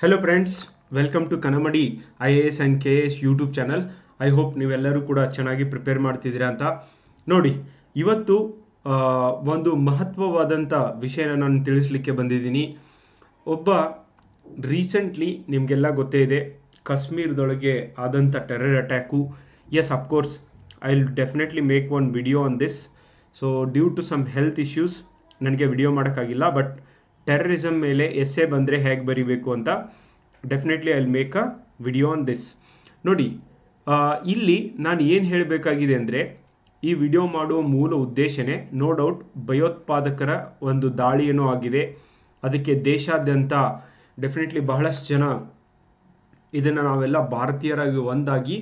Hello friends welcome to Kanamadi I A S and K A S YouTube channel I hope ನೀವೆಲ್ಲರೂ ಕೂಡ ಚೆನ್ನಾಗಿ prepare ಮಾಡ್ತಿದ್ದೀರಾ ಅಂತ. ನೋಡಿ, ಇವತ್ತು ಒಂದು ಮಹತ್ವವಾದಂಥ ವಿಷಯನ ನಾನು ತಿಳಿಸ್ಲಿಕ್ಕೆ ಬಂದಿದ್ದೀನಿ. ಒಬ್ಬ ರೀಸೆಂಟ್ಲಿ ನಿಮಗೆಲ್ಲ ಗೊತ್ತೇ ಇದೆ, ಕಾಶ್ಮೀರದೊಳಗೆ ಆದಂಥ terror attack yes of course I will definitely make one video on this so due to some health issues ನನಗೆ ವಿಡಿಯೋ ಮಾಡೋಕ್ಕಾಗಿಲ್ಲ ಬಟ್ ಟೆರರಿಸಮ್ ಮೇಲೆ ಎಸ್ಸೆ ಬಂದರೆ ಹೇಗೆ ಬರೀಬೇಕು ಅಂತ definitely I make a video on this ನೋಡಿ ಇಲ್ಲಿ ನಾನು ಏನು ಹೇಳಬೇಕಾಗಿದೆ ಅಂದರೆ ಈ ವಿಡಿಯೋ ಮಾಡುವ ಮೂಲ ಉದ್ದೇಶನೇ ನೋ ಡೌಟ್ ಭಯೋತ್ಪಾದಕರ ಒಂದು ದಾಳಿಯನ್ನು ಆಗಿದೆ. ಅದಕ್ಕೆ ದೇಶಾದ್ಯಂತ ಡೆಫಿನೆಟ್ಲಿ ಬಹಳಷ್ಟು ಜನ ಇದನ್ನು ನಾವೆಲ್ಲ ಭಾರತೀಯರಾಗಿ ಒಂದಾಗಿ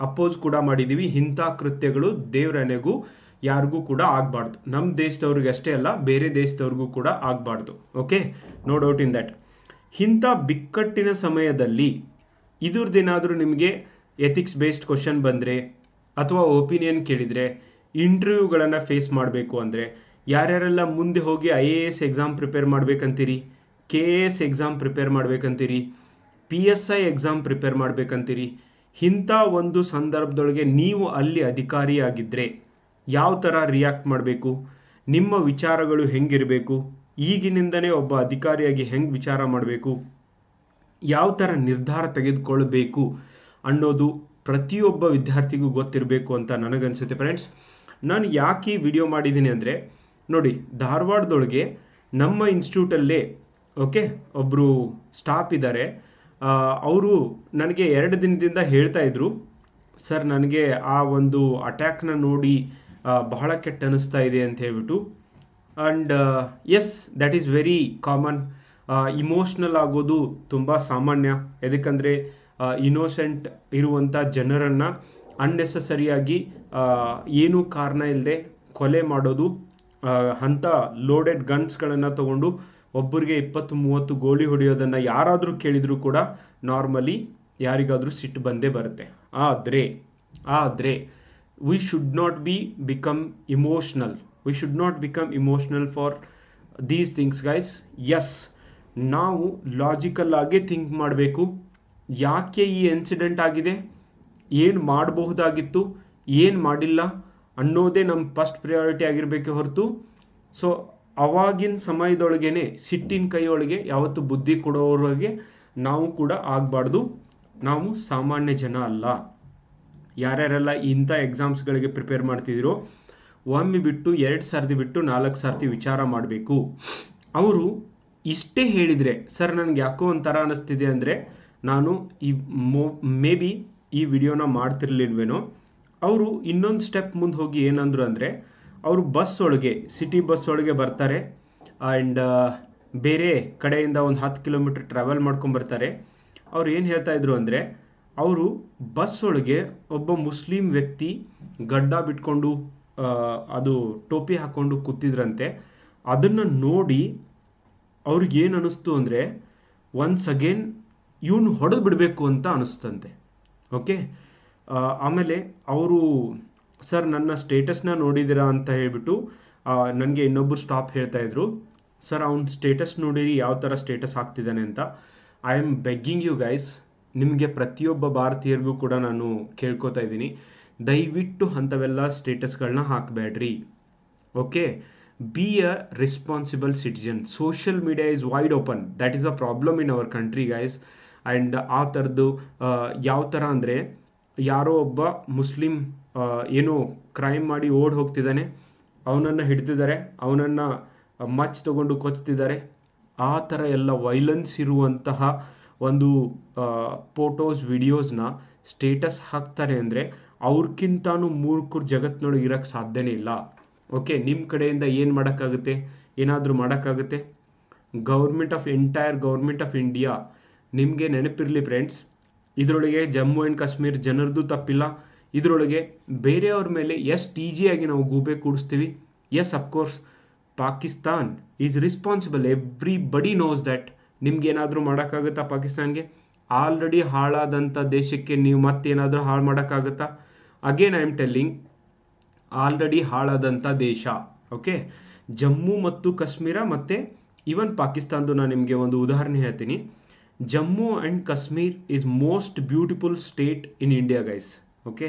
ಅಪೋಸ್ ಕೂಡ ಮಾಡಿದ್ದೀವಿ ಇಂಥ ಕೃತ್ಯಗಳು ದೇವರನೆಗೂ ಯಾರಿಗೂ ಕೂಡ ಆಗಬಾರ್ದು. ನಮ್ಮ ದೇಶದವ್ರಿಗೆ ಅಷ್ಟೇ ಅಲ್ಲ, ಬೇರೆ ದೇಶದವ್ರಿಗೂ ಕೂಡ ಆಗಬಾರ್ದು. Okay no doubt in that ಇಂಥ ಬಿಕ್ಕಟ್ಟಿನ ಸಮಯದಲ್ಲಿ ಇದ್ರದ್ದೇನಾದರೂ ನಿಮಗೆ ಎಥಿಕ್ಸ್ ಬೇಸ್ಡ್ ಕ್ವಶನ್ ಬಂದರೆ ಅಥವಾ ಒಪಿನಿಯನ್ ಕೇಳಿದರೆ ಇಂಟರ್ವ್ಯೂಗಳನ್ನು ಫೇಸ್ ಮಾಡಬೇಕು ಅಂದರೆ, ಯಾರ್ಯಾರೆಲ್ಲ ಮುಂದೆ ಹೋಗಿ I A S exam prepare ಮಾಡ್ಬೇಕಂತೀರಿ K A S exam prepare ಮಾಡ್ಬೇಕಂತೀರಿ P S I exam prepare ಮಾಡ್ಬೇಕಂತೀರಿ, ಇಂಥ ಒಂದು ಸಂದರ್ಭದೊಳಗೆ ನೀವು ಅಲ್ಲಿ ಅಧಿಕಾರಿಯಾಗಿದ್ದರೆ ಯಾವ ಥರ ರಿಯಾಕ್ಟ್ ಮಾಡಬೇಕು? ನಿಮ್ಮ ವಿಚಾರಗಳು ಹೆಂಗಿರಬೇಕು? ಈಗಿನಿಂದನೇ ಒಬ್ಬ ಅಧಿಕಾರಿಯಾಗಿ ಹೆಂಗೆ ವಿಚಾರ ಮಾಡಬೇಕು? ಯಾವ ಥರ ನಿರ್ಧಾರ ತೆಗೆದುಕೊಳ್ಬೇಕು ಅನ್ನೋದು ಪ್ರತಿಯೊಬ್ಬ ವಿದ್ಯಾರ್ಥಿಗೂ ಗೊತ್ತಿರಬೇಕು ಅಂತ ನನಗನ್ಸುತ್ತೆ ಫ್ರೆಂಡ್ಸ್ ನಾನು ಯಾಕೆ ಈ ವಿಡಿಯೋ ಮಾಡಿದ್ದೀನಿ ಅಂದರೆ, ನೋಡಿ, ಧಾರವಾಡದೊಳಗೆ ನಮ್ಮ ಇನ್ಸ್ಟಿಟ್ಯೂಟಲ್ಲೇ ಓಕೆ ಒಬ್ಬರು ಸ್ಟಾಫ್ ಇದ್ದಾರೆ ಅವರು ನನಗೆ ಎರಡು ದಿನದಿಂದ ಹೇಳ್ತಾ ಇದ್ದರು ಸರ್, ನನಗೆ ಆ ಒಂದು ಅಟ್ಯಾಕ್ನ ನೋಡಿ ಬಹಳ ಕೆಟ್ಟ ಅನಿಸ್ತಾ ಇದೆ ಅಂತ ಹೇಳ್ಬಿಟ್ಟು. And yes that is very common emotional ಆಗೋದು ತುಂಬ ಸಾಮಾನ್ಯ. ಎದಕ್ಕಂದರೆ ಇನೋಸೆಂಟ್ ಇರುವಂಥ ಜನರನ್ನು ಅನ್ನೆಸಸರಿಯಾಗಿ ಏನೂ ಕಾರಣ ಇಲ್ಲದೆ ಕೊಲೆ ಮಾಡೋದು ಅಂಥ ಲೋಡೆಡ್ ಗನ್ಸ್ಗಳನ್ನು ತಗೊಂಡು ಒಬ್ಬರಿಗೆ ಇಪ್ಪತ್ತು ಮೂವತ್ತು ಗೋಲಿ ಹೊಡೆಯೋದನ್ನು ಯಾರಾದರೂ ಕೇಳಿದರೂ ಕೂಡ ನಾರ್ಮಲಿ ಯಾರಿಗಾದರೂ ಸಿಟ್ಟು ಬಂದೇ ಬರುತ್ತೆ. ಆದರೆ ಆದರೆ we should not be become emotional we should not become emotional for these things guys yes ನಾವು ಲಾಜಿಕಲ್ ಆಗಿ ಥಿಂಕ್ ಮಾಡಬೇಕು. ಯಾಕೆ ಈ ಇನ್ಸಿಡೆಂಟ್ ಆಗಿದೆ? ಏನು ಮಾಡಬಹುದಾಗಿತ್ತು? ಏನು ಮಾಡಿಲ್ಲ? ಅನ್ನೋದೇ ನಮ್ಮ ಫಸ್ಟ್ ಪ್ರಿಯಾರಿಟಿ ಆಗಿರಬೇಕೆ ಹೊರತು. ಸೊ ಅವಾಗಿನ ಸಮಯದೊಳಗೇನೆ, ಸಿಟ್ಟಿನ ಕೈಯೊಳಗೆ ಯಾವತ್ತು ಬುದ್ಧಿ ಕೊಡೋವ್ರಿಗೆ ನಾವು ಕೂಡ ಆಗಬಾರ್ದು. ನಾವು ಸಾಮಾನ್ಯ ಜನ ಅಲ್ಲ. ಯಾರ್ಯಾರೆಲ್ಲ ಇಂಥ ಎಕ್ಸಾಮ್ಸ್ಗಳಿಗೆ ಪ್ರಿಪೇರ್ ಮಾಡ್ತಿದ್ರು, ಒಮ್ಮೆ ಬಿಟ್ಟು ಎರಡು ಸರ್ತಿ ಬಿಟ್ಟು ನಾಲ್ಕು ಸರ್ತಿ ವಿಚಾರ ಮಾಡಬೇಕು. ಅವರು ಇಷ್ಟೇ ಹೇಳಿದರೆ, ಸರ್, ನನಗೆ ಯಾಕೋ ಒಂಥರ ಅನ್ನಿಸ್ತಿದೆ ಅಂದರೆ, ನಾನು ಈ ಮೋ ಮೇ ಬಿ ಈ ವಿಡಿಯೋನ ಮಾಡ್ತಿರ್ಲಿಲ್ವೇನೋ? ಅವರು ಇನ್ನೊಂದು ಸ್ಟೆಪ್ ಮುಂದೆ ಹೋಗಿ ಏನಂದ್ರು ಅಂದರೆ, ಅವರು ಬಸ್ ಒಳಗೆ ಸಿಟಿ ಬಸ್ ಒಳಗೆ ಬರ್ತಾರೆ. ಆ್ಯಂಡ್ ಬೇರೆ ಕಡೆಯಿಂದ ಒಂದು ಹತ್ತು ಕಿಲೋಮೀಟ್ರ್ ಟ್ರಾವೆಲ್ ಮಾಡ್ಕೊಂಬರ್ತಾರೆ ಅವ್ರು ಏನು ಹೇಳ್ತಾಯಿದ್ರು ಅಂದರೆ ಅವರು ಬಸ್ ಒಳಗೆ ಒಬ್ಬ ಮುಸ್ಲಿಂ ವ್ಯಕ್ತಿ ಗಡ್ಡ ಬಿಟ್ಕೊಂಡು ಅದು ಟೋಪಿ ಹಾಕ್ಕೊಂಡು ಕೂತಿದ್ರಂತೆ. ಅದನ್ನು ನೋಡಿ ಅವ್ರಿಗೆ ಏನು ಅನ್ನಿಸ್ತು ಅಂದರೆ ಒನ್ಸ್ ಅಗೇನ್ ಇವನು ಹೊಡೆದು ಬಿಡಬೇಕು ಅಂತ ಅನಿಸ್ತಂತೆ. ಓಕೆ ಆಮೇಲೆ ಅವರು ಸರ್ ನನ್ನ ಸ್ಟೇಟಸ್ನ ನೋಡಿದ್ದೀರಾ ಅಂತ ಹೇಳ್ಬಿಟ್ಟು ನನಗೆ ಇನ್ನೊಬ್ಬರು ಸ್ಟಾಪ್ ಹೇಳ್ತಾ ಇದ್ರು. ಸರ್ ಅವ್ನ ಸ್ಟೇಟಸ್ ನೋಡಿರಿ, ಯಾವ ಥರ ಸ್ಟೇಟಸ್ ಹಾಕ್ತಿದ್ದಾನೆ ಅಂತ. I am begging you guys ನಿಮಗೆ ಪ್ರತಿಯೊಬ್ಬ ಭಾರತೀಯರಿಗೂ ಕೂಡ ನಾನು ಕೇಳ್ಕೊತಾ ಇದ್ದೀನಿ. ದಯವಿಟ್ಟು ಅಂಥವೆಲ್ಲ ಸ್ಟೇಟಸ್ಗಳನ್ನ ಹಾಕಬೇಡ್ರಿ. Okay? Be a responsible citizen social media is wide open that is a problem in our country guys and ಆ ಥರದ್ದು ಯಾವ ಥರ ಅಂದರೆ, ಯಾರೋ ಒಬ್ಬ ಮುಸ್ಲಿಂ ಏನೋ ಕ್ರೈಮ್ ಮಾಡಿ ಓಡ್ ಹೋಗ್ತಿದ್ದಾನೆ. ಅವನನ್ನು ಹಿಡ್ತಿದ್ದಾರೆ. ಅವನನ್ನು ಮಚ್ ತಗೊಂಡು ಕೊಚ್ತಿದ್ದಾರೆ. ಆ ಥರ ಎಲ್ಲ ವೈಲೆನ್ಸ್ ಇರುವಂತಹ ಒಂದು ಫೋಟೋಸ್ ವಿಡಿಯೋಸ್ನ ಸ್ಟೇಟಸ್ ಹಾಕ್ತಾರೆ ಅಂದರೆ ಅವ್ರಕ್ಕಿಂತಾನು ಮೂರ್ಖರು ಜಗತ್ತಿನೊಳಗೆ ಇರೋಕ್ಕೆ ಸಾಧ್ಯನೇ ಇಲ್ಲ. ಓಕೆ ನಿಮ್ಮ ಕಡೆಯಿಂದ ಏನು ಮಾಡೋಕ್ಕಾಗುತ್ತೆ? ಏನಾದರೂ ಮಾಡೋಕ್ಕಾಗುತ್ತೆ? Government of entire government of India ನಿಮಗೆ ನೆನಪಿರಲಿ ಫ್ರೆಂಡ್ಸ್ ಇದರೊಳಗೆ ಜಮ್ಮು ಆ್ಯಂಡ್ ಕಾಶ್ಮೀರ್ ಜನರದ್ದು ತಪ್ಪಿಲ್ಲ. ಇದರೊಳಗೆ ಬೇರೆಯವ್ರ ಮೇಲೆ ಎಷ್ಟು ಈಜಿಯಾಗಿ ನಾವು ಗೂಬೆ ಕೂಡಿಸ್ತೀವಿ. Yes of course Pakistan is responsible everybody knows that ನಿಮ್ಗೆ ಏನಾದರೂ ಮಾಡೋಕ್ಕಾಗುತ್ತಾ ಪಾಕಿಸ್ತಾನ್ಗೆ? ಆಲ್ರೆಡಿ ಹಾಳಾದಂಥ ದೇಶಕ್ಕೆ ನೀವು ಮತ್ತೇನಾದರೂ ಹಾಳು ಮಾಡೋಕ್ಕಾಗುತ್ತಾ? Again I am telling already ಹಾಳಾದಂಥ ದೇಶ ಓಕೆ ಜಮ್ಮು ಮತ್ತು ಕಾಶ್ಮೀರ ಮತ್ತು ಈವನ್ ಪಾಕಿಸ್ತಾನದು ನಾನು ನಿಮಗೆ ಒಂದು ಉದಾಹರಣೆ ಹೇಳ್ತೀನಿ. Jammu and Kashmir is most beautiful state in India guys okay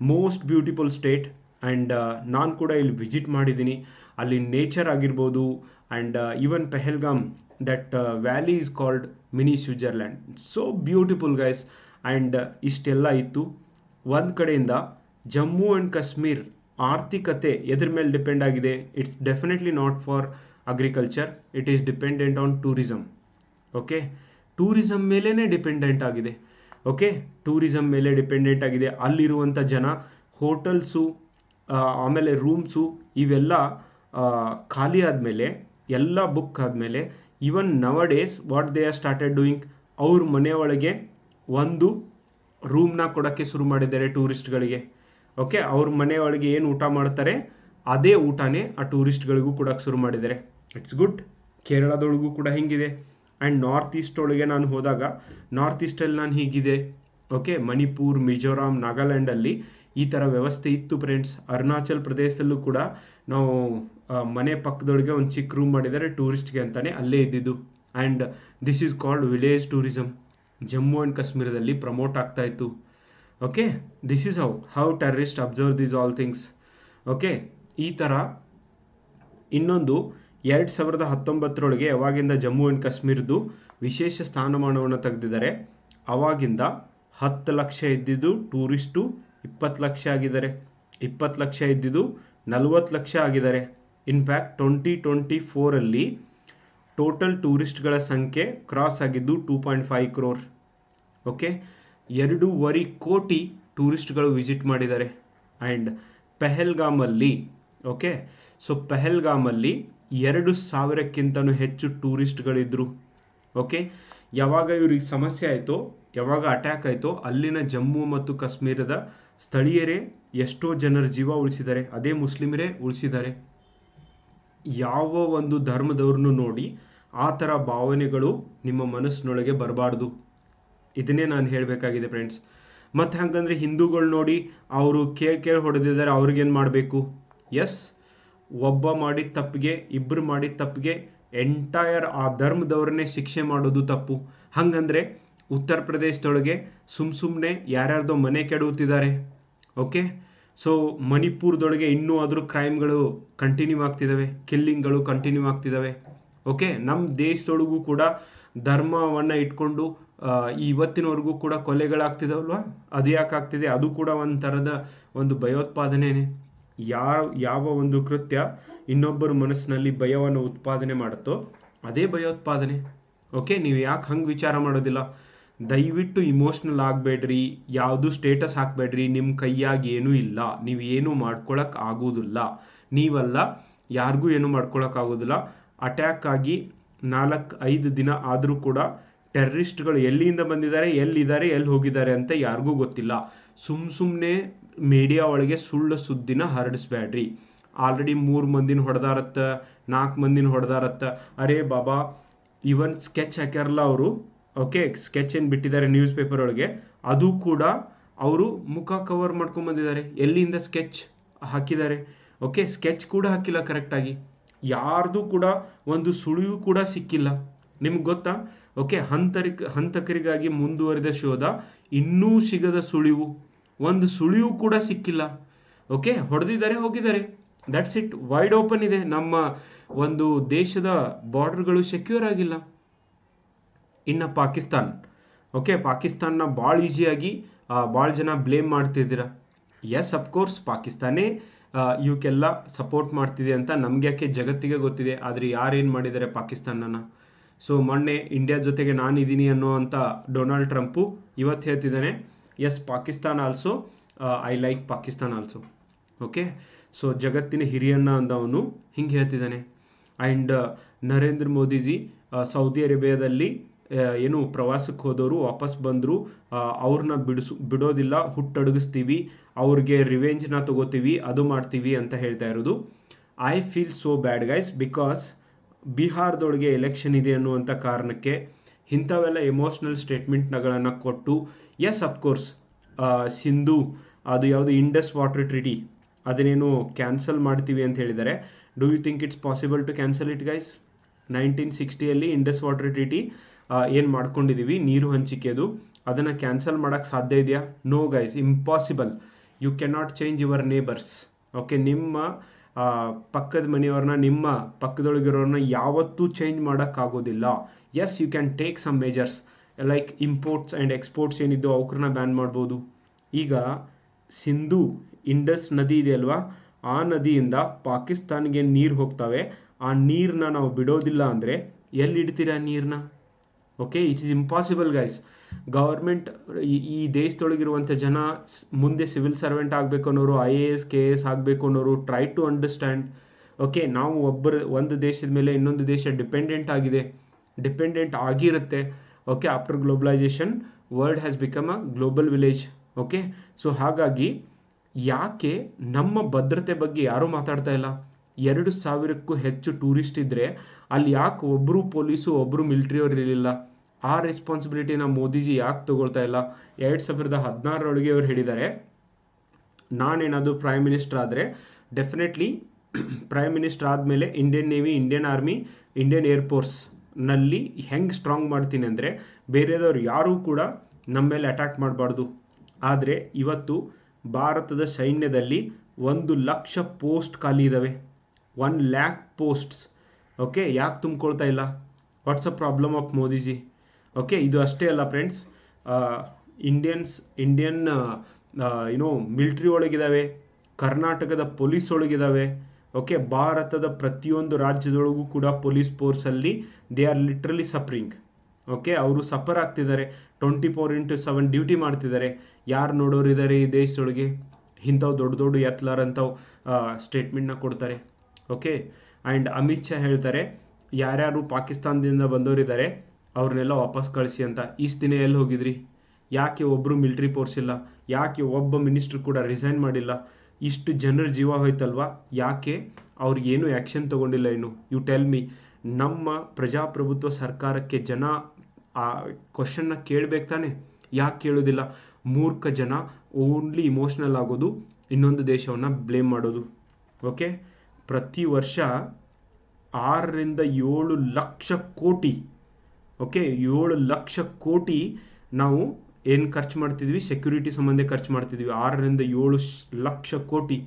most beautiful state and ನಾನು ಕೂಡ ಇಲ್ಲಿ ವಿಸಿಟ್ ಮಾಡಿದ್ದೀನಿ. ಅಲ್ಲಿ ನೇಚರ್ ಆಗಿರ್ಬೋದು and even Pahalgam that valley is called mini Switzerland so beautiful guys and ಇಷ್ಟೆಲ್ಲ ಇತ್ತು. ಒಂದು ಕಡೆಯಿಂದ ಜಮ್ಮು ಆ್ಯಂಡ್ ಕಾಶ್ಮೀರ್ ಆರ್ಥಿಕತೆ ಎದ್ರ ಮೇಲೆ ಡಿಪೆಂಡ್ ಆಗಿದೆ. It's definitely not for agriculture it is dependent on tourism okay tourism ಮೇಲೇ ಡಿಪೆಂಡೆಂಟ್ ಆಗಿದೆ. ಓಕೆ ಟೂರಿಸಮ್ ಮೇಲೆ ಡಿಪೆಂಡೆಂಟ್ ಆಗಿದೆ. ಅಲ್ಲಿರುವಂಥ ಜನ ಹೋಟೆಲ್ಸು ಆಮೇಲೆ ರೂಮ್ಸು ಇವೆಲ್ಲ ಖಾಲಿ ಆದಮೇಲೆ, ಎಲ್ಲ ಬುಕ್ ಆದಮೇಲೆ even nowadays what they are started doing ಅವ್ರ ಮನೆ ಒಳಗೆ ಒಂದು ರೂಮ್ನ ಕೊಡೋಕ್ಕೆ ಶುರು ಮಾಡಿದ್ದಾರೆ ಟೂರಿಸ್ಟ್ಗಳಿಗೆ ಓಕೆ ಅವ್ರ ಮನೆ ಒಳಗೆ ಏನು ಊಟ ಮಾಡ್ತಾರೆ, ಅದೇ ಊಟನೇ ಆ ಟೂರಿಸ್ಟ್ಗಳಿಗೂ ಕೊಡೋಕ್ಕೆ ಶುರು ಮಾಡಿದ್ದಾರೆ. ಇಟ್ಸ್ ಗುಡ್ ಕೇರಳದೊಳಗೂ ಕೂಡ ಹಿಂಗಿದೆ. ಆ್ಯಂಡ್ ನಾರ್ತ್ ಈಸ್ಟ್ ಒಳಗೆ ನಾನು ಹೋದಾಗ ನಾರ್ತ್ ಈಸ್ಟಲ್ಲಿ ನಾನು ಹೀಗಿದೆ. ಓಕೆ ಮಣಿಪುರ್, ಮಿಜೋರಾಂ ನಾಗಾಲ್ಯಾಂಡಲ್ಲಿ ಈ ಥರ ವ್ಯವಸ್ಥೆ ಇತ್ತು ಫ್ರೆಂಡ್ಸ್ ಅರುಣಾಚಲ್ ಪ್ರದೇಶದಲ್ಲೂ ಕೂಡ ನಾವು ಮನೆ ಪಕ್ಕದೊಳಗೆ ಒಂದು ಚಿಕ್ಕ ರೂಮ್ ಮಾಡಿದ್ದಾರೆ ಟೂರಿಸ್ಟ್ಗೆ ಅಂತಲೇ ಅಲ್ಲೇ ಇದ್ದಿದ್ದು. And this is called village tourism Jammu and ಕಾಶ್ಮೀರದಲ್ಲಿ ಪ್ರಮೋಟ್ ಆಗ್ತಾ ಇತ್ತು. Okay this is how how terrorist observe these all things okay ಈ ಥರ ಇನ್ನೊಂದು ಎರಡು ಸಾವಿರದ ಹತ್ತೊಂಬತ್ತರೊಳಗೆ ಯಾವಾಗಿಂದ ಜಮ್ಮು ಆ್ಯಂಡ್ ಕಾಶ್ಮೀರದ್ದು ವಿಶೇಷ ಸ್ಥಾನಮಾನವನ್ನು ತೆಗೆದಿದ್ದಾರೆ. ಅವಾಗಿಂದ ಹತ್ತು ಲಕ್ಷ ಇದ್ದಿದ್ದು ಟೂರಿಸ್ಟು ಇಪ್ಪತ್ತು ಲಕ್ಷ ಆಗಿದ್ದಾರೆ. ಇಪ್ಪತ್ತು ಲಕ್ಷ ಇದ್ದಿದ್ದು ನಲವತ್ತು ಲಕ್ಷ ಆಗಿದ್ದಾರೆ. ಇನ್ಫ್ಯಾಕ್ಟ್ ಟ್ವೆಂಟಿ ಟ್ವೆಂಟಿ ಫೋರಲ್ಲಿ ಟೋಟಲ್ ಟೂರಿಸ್ಟ್ಗಳ ಸಂಖ್ಯೆ ಕ್ರಾಸ್ ಆಗಿದ್ದು two point five crore okay ಎರಡೂವರೆ ಕೋಟಿ ಟೂರಿಸ್ಟ್ಗಳು ವಿಸಿಟ್ ಮಾಡಿದ್ದಾರೆ. ಆ್ಯಂಡ್ ಪೆಹಲ್ಗಾಮಲ್ಲಿ ಓಕೆ ಸೊ ಪೆಹಲ್ಗಾಮಲ್ಲಿ ಎರಡು ಸಾವಿರಕ್ಕಿಂತನೂ ಹೆಚ್ಚು ಟೂರಿಸ್ಟ್ಗಳಿದ್ದರು ಓಕೆ ಯಾವಾಗ ಇವ್ರಿಗೆ ಸಮಸ್ಯೆ ಆಯಿತೋ, ಯಾವಾಗ ಅಟ್ಯಾಕ್ ಆಯಿತೋ, ಅಲ್ಲಿನ ಜಮ್ಮು ಮತ್ತು ಕಾಶ್ಮೀರದ ಸ್ಥಳೀಯರೇ ಎಷ್ಟೋ ಜನರ ಜೀವ ಉಳಿಸಿದ್ದಾರೆ. ಅದೇ ಮುಸ್ಲಿಮರೇ ಉಳಿಸಿದ್ದಾರೆ. ಯಾವ ಒಂದು ಧರ್ಮದವ್ರನ್ನು ನೋಡಿ ಆ ಥರ ಭಾವನೆಗಳು ನಿಮ್ಮ ಮನಸ್ಸಿನೊಳಗೆ ಬರಬಾರ್ದು. ಇದನ್ನೇ ನಾನು ಹೇಳಬೇಕಾಗಿದೆ ಫ್ರೆಂಡ್ಸ್ ಮತ್ತು ಹಾಗಂದ್ರೆ ಹಿಂದೂಗಳು ನೋಡಿ ಅವರು ಕೇಳಿ ಕೇಳಿ ಹೊಡೆದಿದ್ದಾರೆ, ಅವ್ರಿಗೇನು ಮಾಡಬೇಕು? ಎಸ್ ಒಬ್ಬ ಮಾಡಿದ ತಪ್ಪಿಗೆ ಇಬ್ಬರು ಮಾಡಿದ ತಪ್ಪಿಗೆ ಎಂಟೈರ್ ಆ ಧರ್ಮದವ್ರನ್ನೇ ಶಿಕ್ಷೆ ಮಾಡೋದು ತಪ್ಪು. ಹಂಗಂದ್ರೆ ಉತ್ತರ ಪ್ರದೇಶದೊಳಗೆ ಸುಮ್ ಸುಮ್ಮನೆ ಯಾರ್ಯಾರ್ದೋ ಮನೆ ಕೆಡುತ್ತಿದ್ದಾರೆ ಓಕೆ ಸೊ ಮಣಿಪುರದೊಳಗೆ ಇನ್ನೂ ಆದರೂ ಕ್ರೈಮ್ಗಳು ಕಂಟಿನ್ಯೂ ಆಗ್ತಿದ್ದಾವೆ ಕಿಲ್ಲಿಂಗ್ಗಳು ಕಂಟಿನ್ಯೂ ಆಗ್ತಿದ್ದಾವೆ ಓಕೆ ನಮ್ಮ ದೇಶದೊಳಗೂ ಕೂಡ ಧರ್ಮವನ್ನು ಇಟ್ಕೊಂಡು ಇವತ್ತಿನವರೆಗೂ ಕೂಡ ಕೊಲೆಗಳಾಗ್ತಿದಾವಲ್ವ? ಅದು ಯಾಕೆ ಆಗ್ತಿದೆ? ಅದು ಕೂಡ ಒಂದು ಥರದ ಒಂದು ಭಯೋತ್ಪಾದನೆನೇ. ಯಾವ ಯಾವ ಒಂದು ಕೃತ್ಯ ಇನ್ನೊಬ್ಬರ ಮನಸ್ಸಿನಲ್ಲಿ ಭಯವನ್ನು ಉತ್ಪಾದನೆ ಮಾಡುತ್ತೋ, ಅದೇ ಭಯೋತ್ಪಾದನೆ. ಓಕೆ ನೀವು ಯಾಕೆ ಹಂಗೆ ವಿಚಾರ ಮಾಡೋದಿಲ್ಲ? ದಯವಿಟ್ಟು ಇಮೋಷ್ನಲ್ ಆಗಬೇಡ್ರಿ, ಯಾವುದು ಸ್ಟೇಟಸ್ ಹಾಕಬೇಡ್ರಿ ನಿಮ್ಮ ಕೈಯಾಗಿ ಏನೂ ಇಲ್ಲ. ನೀವು ಏನೂ ಮಾಡ್ಕೊಳಕ್ ಆಗೋದಿಲ್ಲ. ನೀವಲ್ಲ, ಯಾರಿಗೂ ಏನು ಮಾಡ್ಕೊಳಕ್ ಆಗೋದಿಲ್ಲ. ಅಟ್ಯಾಕ್ ಆಗಿ ನಾಲ್ಕು, ಐದು ದಿನ ಆದರೂ ಕೂಡ ಟೆರ್ರಿಸ್ಟ್ಗಳು ಎಲ್ಲಿಂದ ಬಂದಿದ್ದಾರೆ, ಎಲ್ಲಿದ್ದಾರೆ, ಎಲ್ಲಿ ಹೋಗಿದ್ದಾರೆ ಅಂತ ಯಾರಿಗೂ ಗೊತ್ತಿಲ್ಲ. ಸುಮ್ ಸುಮ್ಮನೆ ಮೀಡಿಯಾ ಒಳಗೆ ಸುಳ್ಳು ಸುದ್ದಿನ ಹರಡಿಸ್ಬೇಡ್ರಿ. ಆಲ್ರೆಡಿ ಮೂರು ಮಂದಿನ ಹೊಡೆದಾರತ್ತ, ನಾಲ್ಕು ಮಂದಿನ ಹೊಡೆದಾರತ್ತ. ಅರೇ ಬಾಬಾ ಇವನ್ ಸ್ಕೆಚ್ ಹಾಕ್ಯಾರಲ್ಲ ಅವರು. ಓಕೆ ಸ್ಕೆಚ್ ಏನು ಬಿಟ್ಟಿದ್ದಾರೆ ನ್ಯೂಸ್ ಪೇಪರ್ ಒಳಗೆ, ಅದು ಕೂಡ ಅವರು ಮುಖ ಕವರ್ ಮಾಡ್ಕೊಂಡ್ ಬಂದಿದ್ದಾರೆ. ಎಲ್ಲಿಂದ ಸ್ಕೆಚ್ ಹಾಕಿದ್ದಾರೆ? ಓಕೆ ಸ್ಕೆಚ್ ಕೂಡ ಹಾಕಿಲ್ಲ ಕರೆಕ್ಟಾಗಿ ಯಾರ್ದು ಕೂಡ ಒಂದು ಸುಳಿವು ಕೂಡ ಸಿಕ್ಕಿಲ್ಲ. ನಿಮ್ಗೆ ಗೊತ್ತಾ? ಓಕೆ ಹಂತರಿಕ, ಹಂತಕರಿಗಾಗಿ ಮುಂದುವರಿದ ಶೋಧ, ಇನ್ನೂ ಸಿಗದ ಸುಳಿವು, ಒಂದು ಸುಳಿವು ಕೂಡ ಸಿಕ್ಕಿಲ್ಲ. ಓಕೆ ಹೊಡೆದಿದ್ದಾರೆ, ಹೋಗಿದ್ದಾರೆ. ದಟ್ಸ್ ಇಟ್ ವೈಡ್ ಓಪನ್ ಇದೆ. ನಮ್ಮ ಒಂದು ದೇಶದ ಬಾರ್ಡರ್ಗಳು ಸೆಕ್ಯೂರ್ ಆಗಿಲ್ಲ. ಇನ್ನು ಪಾಕಿಸ್ತಾನ್. ಓಕೆ ಪಾಕಿಸ್ತಾನ್ನ ಭಾಳ ಈಸಿಯಾಗಿ ಭಾಳ ಜನ ಬ್ಲೇಮ್ ಮಾಡ್ತಿದ್ದೀರ? ಎಸ್ ಅಫ್ಕೋರ್ಸ್ ಪಾಕಿಸ್ತಾನೇ ಇವಕ್ಕೆಲ್ಲ ಸಪೋರ್ಟ್ ಮಾಡ್ತಿದೆ ಅಂತ ನಮ್ಗೆ ಯಾಕೆ ಜಗತ್ತಿಗೆ ಗೊತ್ತಿದೆ. ಆದರೆ ಯಾರೇನು ಮಾಡಿದ್ದಾರೆ ಪಾಕಿಸ್ತಾನನ? ಸೊ ಮೊನ್ನೆ ಇಂಡಿಯಾ ಜೊತೆಗೆ ನಾನಿದ್ದೀನಿ ಅನ್ನೋ ಅಂತ ಡೊನಾಲ್ಡ್ ಟ್ರಂಪು ಇವತ್ತು ಹೇಳ್ತಿದ್ದಾನೆ yes Pakistan also I like Pakistan also okay so ಜಗತ್ತಿನ ಹಿರಿಯಣ್ಣ ಅಂದವನು ಹಿಂಗೆ ಹೇಳ್ತಿದ್ದಾನೆ ಆ್ಯಂಡ್ ನರೇಂದ್ರ ಮೋದಿಜಿ ಸೌದಿ ಅರೇಬಿಯಾದಲ್ಲಿ ಏನು ಪ್ರವಾಸಕ್ಕೆ ಹೋದವರು ವಾಪಸ್ ಬಂದರು ಅವ್ರನ್ನ ಬಿಡಿಸು, ಬಿಡೋದಿಲ್ಲ, ಹುಟ್ಟಡಗಿಸ್ತೀವಿ, ಅವ್ರಿಗೆ ರಿವೆಂಜ್ನ ತಗೋತೀವಿ, ಅದು ಮಾಡ್ತೀವಿ ಅಂತ ಹೇಳ್ತಾ ಇರೋದು. I feel so bad guys because ಬಿಹಾರದೊಳಗೆ election ಇದೆ ಅನ್ನುವಂಥ ಕಾರಣಕ್ಕೆ ಇಂಥವೆಲ್ಲ ಎಮೋಷ್ನಲ್ ಸ್ಟೇಟ್ಮೆಂಟ್ನಗಳನ್ನು ಕೊಟ್ಟು ಎಸ್ ಅಫ್ಕೋರ್ಸ್ ಸಿಂಧು, ಅದು ಯಾವುದು ಇಂಡಸ್ ವಾಟರ್ ಟ್ರಿಟಿ ಅದನ್ನೇನು ಕ್ಯಾನ್ಸಲ್ ಮಾಡ್ತೀವಿ ಅಂತ ಹೇಳಿದ್ದಾರೆ. Do you think it's possible to cancel it guys nineteen ಸಿಕ್ಸ್ಟಿಯಲ್ಲಿ Indus water treaty ಏನು ಮಾಡ್ಕೊಂಡಿದ್ದೀವಿ ನೀರು ಹಂಚಿಕೆದು ಅದನ್ನು ಕ್ಯಾನ್ಸಲ್ ಮಾಡೋಕ್ಕೆ ಸಾಧ್ಯ ಇದೆಯಾ? No guys impossible you cannot change your neighbours okay ನಿಮ್ಮ ಪಕ್ಕದ ಮನೆಯವ್ರನ್ನ, ನಿಮ್ಮ ಪಕ್ಕದೊಳಗಿರೋರನ್ನ ಯಾವತ್ತೂ ಚೇಂಜ್ ಮಾಡೋಕ್ಕಾಗೋದಿಲ್ಲ yes you can take some measures like imports and exports ಏನಿದ್ದು ಅವ್ರನ್ನ ಬ್ಯಾನ್ ಮಾಡ್ಬೋದು. ಈಗ ಸಿಂಧು, ಇಂಡಸ್ ನದಿ ಇದೆ ಅಲ್ವಾ? ಆ ನದಿಯಿಂದ ಪಾಕಿಸ್ತಾನ್ಗೆ ನೀರು ಹೋಗ್ತವೆ. ಆ ನೀರನ್ನ ನಾವು ಬಿಡೋದಿಲ್ಲ ಅಂದರೆ ಎಲ್ಲಿ ಇಡ್ತೀರಾ ನೀರನ್ನ okay it is impossible guys government ಈ ದೇಶದೊಳಗಿರುವಂಥ ಜನ ಮುಂದೆ ಸಿವಿಲ್ ಸರ್ವೆಂಟ್ ಆಗಬೇಕು ಅನ್ನೋರು I A S K A ಆಗಬೇಕು ಅನ್ನೋರು ಟ್ರೈ ಟು ಅಂಡರ್ಸ್ಟ್ಯಾಂಡ್ ಓಕೆ ನಾವು ಒಬ್ಬರು, ಒಂದು ದೇಶದ ಮೇಲೆ ಇನ್ನೊಂದು ದೇಶ ಡಿಪೆಂಡೆಂಟ್ ಆಗಿದೆ. ಡಿಪೆಂಡೆಂಟ್ ಆಗಿರುತ್ತೆ. Okay after globalisation world has become a global village okay so ಹಾಗಾಗಿ ಯಾಕೆ ನಮ್ಮ ಭದ್ರತೆ ಬಗ್ಗೆ ಯಾರೂ ಮಾತಾಡ್ತಾ ಇಲ್ಲ? ಎರಡು ಸಾವಿರಕ್ಕೂ ಹೆಚ್ಚು ಟೂರಿಸ್ಟ್ ಇದ್ದರೆ ಅಲ್ಲಿ ಯಾಕೆ ಒಬ್ಬರು ಪೊಲೀಸು ಒಬ್ಬರು ಮಿಲಿಟ್ರಿಯವರು ಇರಲಿಲ್ಲ? ಆ ರೆಸ್ಪಾನ್ಸಿಬಿಲಿಟಿನ ಮೋದಿಜಿ ಯಾಕೆ ತಗೊಳ್ತಾ ಇಲ್ಲ? ಎರಡು ಸಾವಿರದ ಹದಿನಾರರೊಳಗೆ ಅವ್ರು ಹೇಳಿದ್ದಾರೆ ನಾನೇನಾದರೂ ಪ್ರೈಮ್ ಮಿನಿಸ್ಟರ್ ಆದರೆ ಡೆಫಿನೆಟ್ಲಿ ಪ್ರೈಮ್ ಮಿನಿಸ್ಟರ್ ಆದಮೇಲೆ Indian navy Indian army Indian ಏರ್ಫೋರ್ಸ್ನಲ್ಲಿ ಹೆಂಗೆ ಸ್ಟ್ರಾಂಗ್ ಮಾಡ್ತೀನಿ ಅಂದರೆ ಬೇರೆದವ್ರು ಯಾರೂ ಕೂಡ ನಮ್ಮ ಮೇಲೆ ಅಟ್ಯಾಕ್ ಮಾಡಬಾರ್ದು. ಆದರೆ ಇವತ್ತು ಭಾರತದ ಸೈನ್ಯದಲ್ಲಿ ಒಂದು ಲಕ್ಷ ಪೋಸ್ಟ್ ಖಾಲಿ ಇದ್ದಾವೆ ಒನ್ ಲ್ಯಾಕ್ ಪೋಸ್ಟ್ಸ್ ಓಕೆ ಯಾಕೆ ತುಂಬಿಕೊಳ್ತಾ ಇಲ್ಲ? What's a problem of Modiji? Okay ಇದು ಅಷ್ಟೇ ಅಲ್ಲ ಫ್ರೆಂಡ್ಸ್ ಇಂಡಿಯನ್ಸ್ ಇಂಡಿಯನ್ ಏನು ಮಿಲ್ಟ್ರಿ ಒಳಗಿದ್ದಾವೆ ಕರ್ನಾಟಕದ ಪೊಲೀಸ್ ಒಳಗಿದ್ದಾವೆ ಓಕೆ ಭಾರತದ ಪ್ರತಿಯೊಂದು ರಾಜ್ಯದೊಳಗೂ ಕೂಡ police ಫೋರ್ಸಲ್ಲಿ they are literally suffering okay ಅವರು ಸಫರ್ ಆಗ್ತಿದ್ದಾರೆ. Twenty four into seven duty ಮಾಡ್ತಿದ್ದಾರೆ. ಯಾರು ನೋಡೋರಿದ್ದಾರೆ ಈ ದೇಶದೊಳಗೆ? ಇಂಥವು ದೊಡ್ಡ ದೊಡ್ಡ ಎತ್ತಲಾರಂಥವು ಸ್ಟೇಟ್ಮೆಂಟ್ನ ಕೊಡ್ತಾರೆ ಓಕೆ ಆ್ಯಂಡ್ ಅಮಿತ್ ಶಾ ಹೇಳ್ತಾರೆ, ಯಾರ್ಯಾರು ಪಾಕಿಸ್ತಾನದಿಂದ ಬಂದವರಿದ್ದಾರೆ ಅವ್ರನ್ನೆಲ್ಲ ವಾಪಸ್ ಕಳಿಸಿ ಅಂತ ಇಷ್ಟು ದಿನ ಎಲ್ಲಿ ಹೋಗಿದ್ರಿ? ಯಾಕೆ ಒಬ್ಬರು ಮಿಲ್ಟ್ರಿ ಫೋರ್ಸ್ ಇಲ್ಲ? ಯಾಕೆ ಒಬ್ಬ ಮಿನಿಸ್ಟ್ರ್ ಕೂಡ ರಿಸೈನ್ ಮಾಡಿಲ್ಲ? ಇಷ್ಟು ಜನರ ಜೀವ ಹೋಯ್ತಲ್ವಾ? ಯಾಕೆ? ಅವ್ರಿಗೇನು ಆ್ಯಕ್ಷನ್ ತಗೊಂಡಿಲ್ಲ ಇನ್ನು? ಯು ಟೆಲ್ ಮಿ ನಮ್ಮ ಪ್ರಜಾಪ್ರಭುತ್ವ ಸರ್ಕಾರಕ್ಕೆ ಜನ ಆ ಕ್ವಶನ್ನ ಕೇಳಬೇಕು ತಾನೆ? ಯಾಕೆ ಕೇಳೋದಿಲ್ಲ? ಮೂರ್ಖ ಜನ ಓನ್ಲಿ ಇಮೋಷ್ನಲ್ ಆಗೋದು, ಇನ್ನೊಂದು ದೇಶವನ್ನು ಬ್ಲೇಮ್ ಮಾಡೋದು. ಓಕೆ ಪ್ರತಿ ವರ್ಷ ಆರರಿಂದ ಏಳು ಲಕ್ಷ ಕೋಟಿ ಓಕೆ, ಏಳು ಲಕ್ಷ ಕೋಟಿ ನಾವು ಏನು ಖರ್ಚು ಮಾಡ್ತಿದ್ವಿ? ಸೆಕ್ಯೂರಿಟಿ ಸಂಬಂಧ ಖರ್ಚು ಮಾಡ್ತಿದ್ವಿ. ಆರರಿಂದ ಏಳು ಲಕ್ಷ ಕೋಟಿ.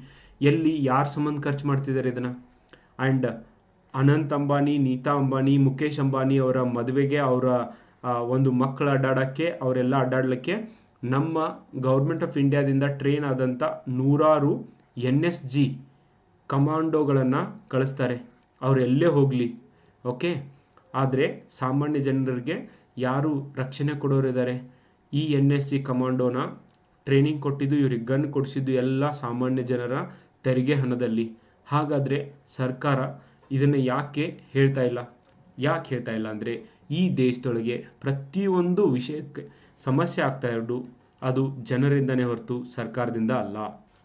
ಎಲ್ಲಿ, ಯಾರ ಸಂಬಂಧ ಖರ್ಚು ಮಾಡ್ತಿದ್ದಾರೆ ಇದನ್ನು? ಆ್ಯಂಡ್ ಅನಂತ್ ಅಂಬಾನಿ, ನೀತಾ ಅಂಬಾನಿ ಮುಖೇಶ್ ಅಂಬಾನಿ ಅವರ ಮದುವೆಗೆ, ಅವರ ಒಂದು ಮಕ್ಕಳು ಅಡ್ಡಾಡೋಕ್ಕೆ, ಅವರೆಲ್ಲ ಅಡ್ಡಾಡಲಿಕ್ಕೆ ನಮ್ಮ ಗೌರ್ಮೆಂಟ್ ಆಫ್ ಇಂಡಿಯಾದಿಂದ ಟ್ರೈನ್ ಆದಂಥ ನೂರಾರು ಎನ್ ಎಸ್ ಜಿ ಕಮಾಂಡೋಗಳನ್ನು ಕಳಿಸ್ತಾರೆ. ಅವ್ರು ಎಲ್ಲೇ ಹೋಗಲಿ. ಓಕೆ? ಆದರೆ ಸಾಮಾನ್ಯ ಜನರಿಗೆ ಯಾರು ರಕ್ಷಣೆ ಕೊಡೋರಿದ್ದಾರೆ? ಈ ಎನ್ ಎಸ್ ಸಿ ಕಮಾಂಡೋನ ಟ್ರೈನಿಂಗ್ ಕೊಟ್ಟಿದ್ದು, ಇವ್ರಿಗೆ ಗನ್ ಕೊಡಿಸಿದ್ದು ಎಲ್ಲ ಸಾಮಾನ್ಯ ಜನರ ತೆರಿಗೆ ಹಣದಲ್ಲಿ. ಹಾಗಾದರೆ ಸರ್ಕಾರ ಇದನ್ನು ಯಾಕೆ ಹೇಳ್ತಾ ಇಲ್ಲ? ಯಾಕೆ ಹೇಳ್ತಾ ಇಲ್ಲ ಅಂದರೆ ಈ ದೇಶದೊಳಗೆ ಪ್ರತಿಯೊಂದು ವಿಷಯಕ್ಕೆ ಸಮಸ್ಯೆ ಆಗ್ತಾ ಇರೋದು ಅದು ಜನರಿಂದನೇ ಹೊರತು ಸರ್ಕಾರದಿಂದ ಅಲ್ಲ.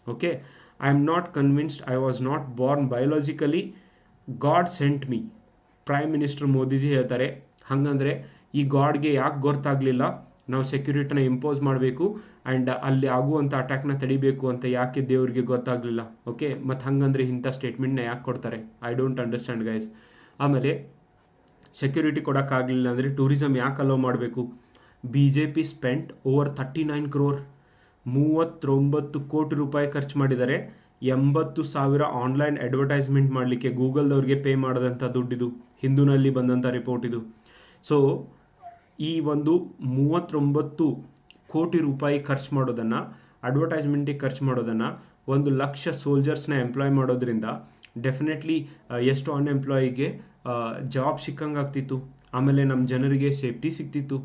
Okay? I am not convinced I was not born biologically God sent me prime minister Modiji ಹೇಳ್ತಾರೆ, ಹಾಗಂದ್ರೆ ಈ ಗಾಡ್ಗೆ ಯಾಕೆ ಗೊತ್ತಾಗಲಿಲ್ಲ? ನಾವು ಸೆಕ್ಯೂರಿಟಿನ ಇಂಪೋಸ್ ಮಾಡಬೇಕು ಆ್ಯಂಡ್ ಅಲ್ಲಿ ಆಗುವಂಥ ಅಟ್ಯಾಕ್ನ ತಡಿಬೇಕು ಅಂತ ಯಾಕೆ ದೇವ್ರಿಗೆ ಗೊತ್ತಾಗಲಿಲ್ಲ? ಓಕೆ ಮತ್ತು ಹಂಗಂದ್ರೆ ಇಂಥ ಸ್ಟೇಟ್ಮೆಂಟ್ನ ಯಾಕೆ ಕೊಡ್ತಾರೆ? ಐ ಡೋಂಟ್ ಅಂಡರ್ಸ್ಟ್ಯಾಂಡ್ ಗೈಸ್ ಆಮೇಲೆ ಸೆಕ್ಯೂರಿಟಿ ಕೊಡೋಕ್ಕಾಗಲಿಲ್ಲ ಅಂದರೆ ಟೂರಿಸಮ್ ಯಾಕೆ ಅಲೋ ಮಾಡಬೇಕು? B J P spent over thirty nine crore ಮೂವತ್ತೊಂಬತ್ತು ಕೋಟಿ ರೂಪಾಯಿ ಖರ್ಚು ಮಾಡಿದ್ದಾರೆ. ಎಂಬತ್ತು ಸಾವಿರ ಆನ್ಲೈನ್ ಅಡ್ವರ್ಟೈಸ್ಮೆಂಟ್ ಮಾಡಲಿಕ್ಕೆ ಗೂಗಲ್ದವ್ರಿಗೆ ಪೇ ಮಾಡಿದಂಥ ದುಡ್ಡಿದು, ಹಿಂದೂನಲ್ಲಿ ಬಂದಂಥ ರಿಪೋರ್ಟ್ ಇದು. ಸೊ ಈ ಒಂದು ಮೂವತ್ತೊಂಬತ್ತು ಕೋಟಿ ರೂಪಾಯಿ ಖರ್ಚು ಮಾಡೋದನ್ನು, ಅಡ್ವರ್ಟೈಸ್ಮೆಂಟಿಗೆ ಖರ್ಚು ಮಾಡೋದನ್ನು ಒಂದು ಲಕ್ಷ ಸೋಲ್ಜರ್ಸ್ನ ಎಂಪ್ಲಾಯ್ ಮಾಡೋದ್ರಿಂದ ಡೆಫಿನೆಟ್ಲಿ ಎಷ್ಟು ಅನ್ಎಂಪ್ಲಾಯಿಗೆ ಜಾಬ್ ಸಿಕ್ಕಂಗೆ ಆಗ್ತಿತ್ತು ಆಮೇಲೆ ನಮ್ಮ ಜನರಿಗೆ ಸೇಫ್ಟಿ ಸಿಗ್ತಿತ್ತು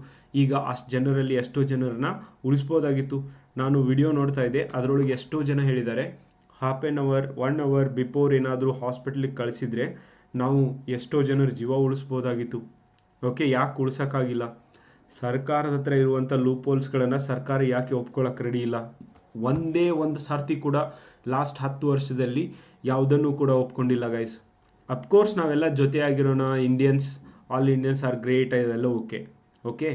ಈಗ ಅಷ್ಟು ಜನರಲ್ಲಿ ಎಷ್ಟೋ ಜನರನ್ನ ಉಳಿಸ್ಬೋದಾಗಿತ್ತು. ನಾನು ವಿಡಿಯೋ ನೋಡ್ತಾ ಇದ್ದೆ. ಅದರೊಳಗೆ ಎಷ್ಟೋ ಜನ ಹೇಳಿದ್ದಾರೆ. Half an hour one hour before ಏನಾದರೂ ಹಾಸ್ಪಿಟ್ಲಿಗೆ ಕಳಿಸಿದ್ರೆ ನಾವು ಎಷ್ಟೋ ಜನರ ಜೀವ ಉಳಿಸ್ಬೋದಾಗಿತ್ತು. ಓಕೆ ಯಾಕೆ ಉಳ್ಸೋಕ್ಕಾಗಿಲ್ಲ? ಸರ್ಕಾರದ ಹತ್ರ ಇರುವಂಥ ಲೂಪೋಲ್ಸ್ಗಳನ್ನು ಸರ್ಕಾರ ಯಾಕೆ ಒಪ್ಕೊಳ್ಳೋಕೆ ರೆಡಿ ಇಲ್ಲ? ಒಂದೇ ಒಂದು ಸರ್ತಿ ಕೂಡ ಲಾಸ್ಟ್ ಹತ್ತು ವರ್ಷದಲ್ಲಿ ಯಾವುದನ್ನು ಕೂಡ ಒಪ್ಕೊಂಡಿಲ್ಲ ಗೈಸ್ ಅಫ್ಕೋರ್ಸ್ ನಾವೆಲ್ಲ ಜೊತೆಯಾಗಿರೋಣ Indians all Indians are great ಇದೆಲ್ಲ okay okay